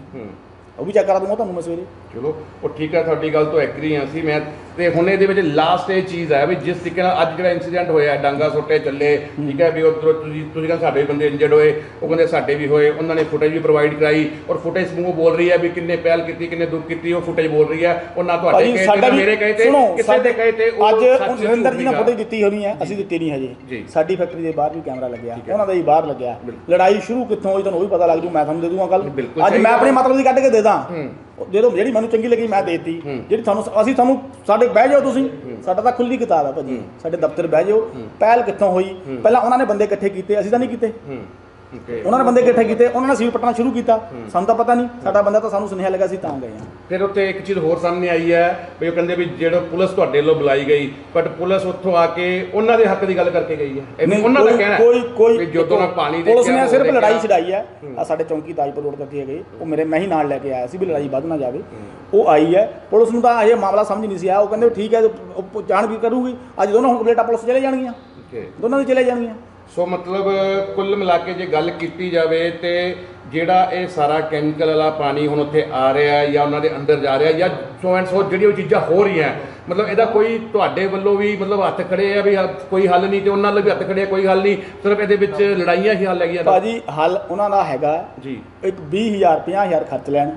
ਉਹ ਵੀ ਚੈੱਕ ਕਰਾ ਦੂੰਗਾ ਤੁਹਾਨੂੰ ਮੈਂ ਸਵੇਰੇ ਚਲੋ ਉਹ ਠੀਕ ਹੈ ਤੁਹਾਡੀ ਗੱਲ ਤੋਂ ਐਗਰੀ ਹਾਂ ਸੀ ਮੈਂ ਤੇ ਹੁਣ ਇਹਦੇ ਵਿੱਚ ਲਾਸਟ ਇਹ ਚੀਜ਼ ਹੈ ਵੀ ਜਿਸ ਤਰੀਕੇ ਨਾਲ ਅੱਜ ਜਿਹੜਾ ਇਨਸੀਡੈਂਟ ਹੋਇਆ ਡਾਂਗਾ ਸੁੱਟੇ ਚੱਲੇ ਠੀਕ ਹੈ ਵੀ ਉਧਰੋਂ ਤੁਸੀਂ ਤੁਸੀਂ ਕਹਿੰਦੇ ਸਾਡੇ ਬੰਦੇ ਇੰਜਰਡ ਹੋਏ ਉਹ ਕਹਿੰਦੇ ਸਾਡੇ ਵੀ ਹੋਏ ਉਹਨਾਂ ਨੇ ਫੁਟੇਜ ਵੀ ਪ੍ਰੋਵਾਈਡ ਕਰਾਈ ਔਰ ਫੁਟੇਜ ਮੂੰਹ ਬੋਲ ਰਹੀ ਹੈ ਵੀ ਕਿੰਨੇ ਪਹਿਲ ਕੀਤੀ ਕਿੰਨੇ ਦੁੱਖ ਕੀਤੀ ਉਹ ਫੁਟੇਜ ਬੋਲ ਰਹੀ ਹੈ ਉਹ ਨਾ ਤੁਹਾਡੇ ਕਹੇ ਤੇ ਨਾ ਮੇਰੇ ਕਹੇ ਤੇ ਕਿਸੇ ਦੇ ਕਹੇ ਤੇ ਅੱਜ ਨਰਿੰਦਰ ਜੀ ਨੇ। ਫੁਟੇਜ ਦਿੱਤੀ ਹੋਣੀ ਹੈ ਅਸੀਂ ਦਿੱਤੀ ਨਹੀਂ। ਹਜੇ ਸਾਡੀ ਫੈਕਟਰੀ ਦੇ ਬਾਹਰ ਵੀ ਕੈਮਰਾ ਲੱਗਿਆ। ਉਹਨਾਂ ਦਾ ਹੀ ਬਾਹਰ ਲੱਗਿਆ। ਲੜਾਈ ਸ਼ੁਰੂ ਕਿੱਥੋਂ ਹੋਈ ਤੁਹਾਨੂੰ ਉਹ ਵੀ ਪਤਾ ਲੱਗ ਜੂ ਮੈਂ ਤੁਹਾਨੂੰ ਦੇ ਦੂੰਗਾ ਕੱਲ ਅੱਜ ਮੈਂ ਆਪਣੀ। ਮਤਲਬ ਦੀ ਕੱਢ ਕੇ ਦੇ ਦਾਂ ਹੂੰ। ਉਹ ਜਦੋਂ ਜਿਹੜੀ ਮੈਨੂੰ ਚੰਗੀ ਲੱਗੀ ਮੈਂ ਦੇਤੀ। ਜਿਹੜੀ ਤੁਹਾਨੂੰ ਅਸੀਂ ਤੁਹਾਨੂੰ ਸਾਡੇ ਬਹਿ ਜਾਓ ਤੁਸੀਂ। ਸਾਡਾ ਤਾਂ ਖੁੱਲੀ ਕਿਤਾਬ ਹੈ ਭਾਜੀ। ਸਾਡੇ ਦਫ਼ਤਰ ਬਹਿ ਜਾਓ। ਪਹਿਲ ਕਿੱਥੋਂ ਹੋਈ? ਪਹਿਲਾਂ ਉਹਨਾਂ ਨੇ ਬੰਦੇ ਇਕੱਠੇ ਕੀਤੇ ਅਸੀਂ ਤਾਂ ਨਹੀਂ ਕੀਤੇ। ਉਹਨਾਂ ਨੇ ਬੰਦੇ ਇਕੱਠੇ ਕੀਤੇ ਉਹਨਾਂ ਨੇ ਸੀਵਰ ਪੱਟਣਾ ਸ਼ੁਰੂ ਕੀਤਾ। ਸਾਨੂੰ ਤਾਂ ਪਤਾ ਨਹੀਂ ਸਾਡਾ ਬੰਦਾ ਤਾਂ ਸਾਨੂੰ ਸੁਨੇਹਾ ਲੱਗਾ ਸੀ ਤਾਂ ਗਏ ਹਾਂ। ਫਿਰ ਉੱਥੇ ਇੱਕ ਚੀਜ਼ ਹੋਰ ਸਾਹਮਣੇ ਆਈ ਹੈ ਵੀ ਉਹ ਕਹਿੰਦੇ ਵੀ ਜਿਹੜਾ ਪੁਲਿਸ ਤੁਹਾਡੇ ਵੱਲੋਂ ਬੁਲਾਈ ਗਈ ਬਟ ਪੁਲਿਸ ਉੱਥੋਂ ਆ ਕੇ ਉਹਨਾਂ ਦੇ ਹੱਕ ਦੀ ਗੱਲ ਕਰਕੇ ਗਈ ਹੈ। ਇਹ ਵੀ ਨਹੀਂ, ਉਹਨਾਂ ਦਾ ਕਹਿਣਾ ਹੈ ਕੋਈ ਕੋਈ ਵੀ ਜਦੋਂ ਪਾਣੀ ਦੇ ਪੁਲਿਸ ਨੇ ਸਿਰਫ ਲੜਾਈ ਛਡਾਈ ਹੈ। ਆ ਸਾਡੇ ਚੌਂਕੀ ਤਾਜਪੁਰ ਰੋਡ ਤੇ ਗਏ ਉਹ ਮੇਰੇ ਮੈਂ ਹੀ ਨਾਲ ਲੈ ਕੇ ਆਇਆ ਸੀ ਵੀ ਲੜਾਈ ਵੱਧ ਨਾ ਜਾਵੇ। ਉਹ ਆਈ ਹੈ। ਪੁਲਿਸ ਨੂੰ ਤਾਂ ਇਹ ਮਾਮਲਾ ਸਮਝ ਨਹੀਂ ਸੀ ਆਇਆ। ਉਹ ਕਹਿੰਦੇ ਠੀਕ ਹੈ ਜਾਣ ਵੀ ਕਰੂਗੀ। ਅੱਜ ਦੋਨੋਂ ਹੁਣ ਕੰਪਲੇਟਾਂ ਪੁਲਿਸ ਚਲੇ ਜਾਣਗੀਆਂ। ਦੋਨਾਂ ਦੀ ਚਲੇ ਜਾਣਗੀਆਂ। ਸੋ ਮਤਲਬ ਕੁੱਲ ਮਿਲਾ ਕੇ ਜੇ ਗੱਲ ਕੀਤੀ ਜਾਵੇ ਤੇ ਜਿਹੜਾ ਇਹ ਸਾਰਾ ਕੈਮੀਕਲ ਵਾਲਾ ਪਾਣੀ ਹੁਣ ਉੱਥੇ ਆ ਰਿਹਾ ਹੈ ਜਾਂ ਉਹਨਾਂ ਦੇ ਅੰਦਰ ਜਾ ਰਿਹਾ ਜਾਂ ਸੋ ਐਂਡ ਸੋ ਜਿਹੜੀਆਂ ਚੀਜ਼ਾਂ ਹੋ ਰਹੀਆਂ ਮਤਲਬ ਇਹਦਾ ਕੋਈ ਤੁਹਾਡੇ ਵੱਲੋਂ ਵੀ ਮਤਲਬ ਹੱਥ ਖੜੇ ਆ ਵੀ ਕੋਈ ਹੱਲ ਨਹੀਂ ਤੇ ਉਹਨਾਂ ਲਈ ਵੀ ਹੱਥ ਖੜੇ ਆ ਕੋਈ ਹੱਲ ਨਹੀਂ ਸਿਰਫ ਇਹਦੇ ਵਿੱਚ ਲੜਾਈਆਂ ਹੀ ਹੱਲ ਹੈਗੀਆਂ। ਭਾਜੀ ਹੱਲ ਉਹਨਾਂ ਦਾ ਹੈਗਾ ਜੀ। ਇੱਕ 20000 50000 ਖਰਚ ਲੈਣ।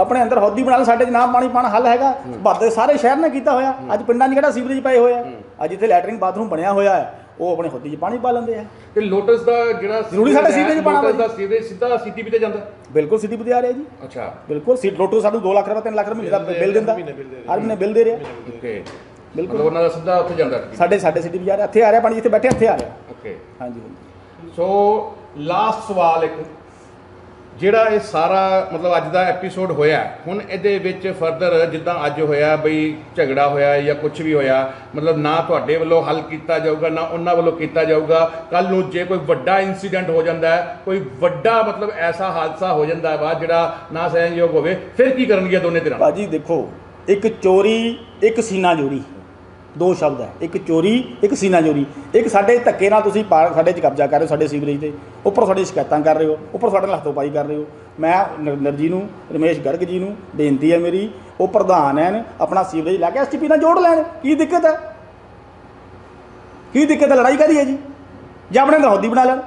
ਆਪਣੇ ਅੰਦਰ ਹੌਦੀ ਬਣਾ ਲੈਣ ਸਾਡੇ ਨਾ ਪਾਣੀ ਪਾਣ ਹੱਲ ਹੈਗਾ। ਭਾਰਤ ਦੇ ਸਾਰੇ ਸ਼ਹਿਰ ਨੇ ਕੀਤਾ ਹੋਇਆ। ਅੱਜ ਪਿੰਡਾਂ 'ਚ ਕਿਹੜਾ ਸੀਵਰੇਜ ਪਏ ਹੋਏ ਆ? ਅੱਜ ਇੱਥੇ ਲੈਟਰਿੰਗ ਬਾਥਰੂਮ ਬਣਿਆ ਹੋਇਆ ਹੈ। ਉਹ ਆਪਣੇ ਹੌਦੀ 'ਚ ਪਾਣੀ ਪਾ ਲੈਂਦੇ ਆ। ਤੇ ਲੋਟਸ ਦਾ ਜਿਹੜਾ ਜ਼ਰੂਰੀ ਸਾਡੇ ਸੀਵਰੇਜ ਪਾਉਣਾ ਲੋਟਸ ਦਾ ਸੀਵਰੇਜ ਸਿੱਧਾ ਸੀਟੀਪੀ ਤੇ ਜਾਂਦਾ? ਬਿਲਕੁਲ ਸਿੱਧੀ ਬੁਧਿਆ ਰਿਹਾ ਜੀ। ਅੱਛਾ। ਬਿਲਕੁਲ ਸੀ ਲੋਟੋ ਸਾਨੂੰ 2 ਲੱਖ ਰੁਪਏ 3 ਲੱਖ ਰੁਪਏ ਮਹੀਨੇ ਦਾ ਬਿੱਲ ਦਿੰਦਾ। ਹਰ ਮਹੀਨੇ ਬਿੱਲ ਦੇ ਰਿਹਾ। ਓਕੇ ਬਿਲਕੁਲ। ਉਹਨਾਂ ਦਾ ਸਿੱਧਾ ਉੱਥੇ ਜਾਂਦਾ ਸਾਡੇ ਸਾਡੇ ਸਿੱਧੀ ਬਾਜ਼ਾਰ ਇੱਥੇ ਆ ਰਿਹਾ ਪਾਣੀ ਜਿੱਥੇ ਬੈਠੇ ਇੱਥੇ ਆ ਰਿਹਾ। ਓਕੇ ਹਾਂਜੀ ਹਾਂਜੀ। ਸੋ ਲਾਸਟ ਸਵਾਲ ਇੱਕ। ਜਿਹੜਾ ਇਹ ਸਾਰਾ ਮਤਲਬ ਅੱਜ ਦਾ ਐਪੀਸੋਡ ਹੋਇਆ, ਹੁਣ ਇਹਦੇ ਵਿੱਚ ਫਰਦਰ ਜਿੱਦਾਂ ਅੱਜ ਹੋਇਆ ਬਈ ਝਗੜਾ ਹੋਇਆ ਜਾਂ ਕੁਝ ਵੀ ਹੋਇਆ, ਮਤਲਬ ਨਾ ਤੁਹਾਡੇ ਵੱਲੋਂ ਹੱਲ ਕੀਤਾ ਜਾਊਗਾ, ਨਾ ਉਹਨਾਂ ਵੱਲੋਂ ਕੀਤਾ ਜਾਊਗਾ। ਕੱਲ ਨੂੰ ਜੇ ਕੋਈ ਵੱਡਾ ਇਨਸੀਡੈਂਟ ਹੋ ਜਾਂਦਾ ਹੈ, ਕੋਈ ਵੱਡਾ ਮਤਲਬ ਐਸਾ ਹਾਦਸਾ ਹੋ ਜਾਂਦਾ ਹੈ ਬਾਅਦ ਜਿਹੜਾ ਨਾ ਸਹਿਣਯੋਗ ਹੋਵੇ, ਫਿਰ ਕੀ ਕਰਨਗੀਆਂ ਦੋਨੇ ਧਿਰਾਂ? ਭਾਜੀ ਦੇਖੋ, ਇੱਕ ਚੋਰੀ, ਇੱਕ ਸੀਨਾ ਚੋਰੀ ਦੋ ਸ਼ਬਦ ਹੈ। ਇੱਕ ਚੋਰੀ, ਇੱਕ ਸੀਨਾ ਚੋਰੀ। ਇੱਕ ਸਾਡੇ ਧੱਕੇ ਨਾਲ ਤੁਸੀਂ ਪਾ- ਸਾਡੇ 'ਚ ਕਬਜ਼ਾ ਕਰ ਰਹੇ ਹੋ, ਸਾਡੇ ਸੀਵਰੇਜ ਤੇ। ਉੱਪਰ ਸਾਡੇ ਸ਼ਿਕਾਇਤਾਂ ਕਰ ਰਹੇ ਹੋ, ਉੱਪਰ ਸਾਡੇ ਨਾਲ ਹੱਥੋਪਾਈ ਕਰ ਰਹੇ ਹੋ। ਮੈਂ ਨਰਿੰਦਰ ਜੀ ਨੂੰ, ਰਮੇਸ਼ ਗਰਗ ਜੀ ਨੂੰ ਬੇਨਤੀ ਹੈ ਮੇਰੀ, ਉਹ ਪ੍ਰਧਾਨ ਹਨ ਆਪਣਾ ਸੀਵਰੇਜ ਲੈ ਕੇ ਐਸਟੀਪੀ ਨਾਲ ਜੋੜ ਲੈਣ। ਕੀ ਦਿੱਕਤ ਹੈ? ਕੀ ਦਿੱਕਤ ਹੈ? ਲੜਾਈ ਕਾਹਦੀ ਹੈ ਜੀ? ਜਾਂ ਆਪਣੇ ਨਾਲ ਬਣਾ ਲੈਣ।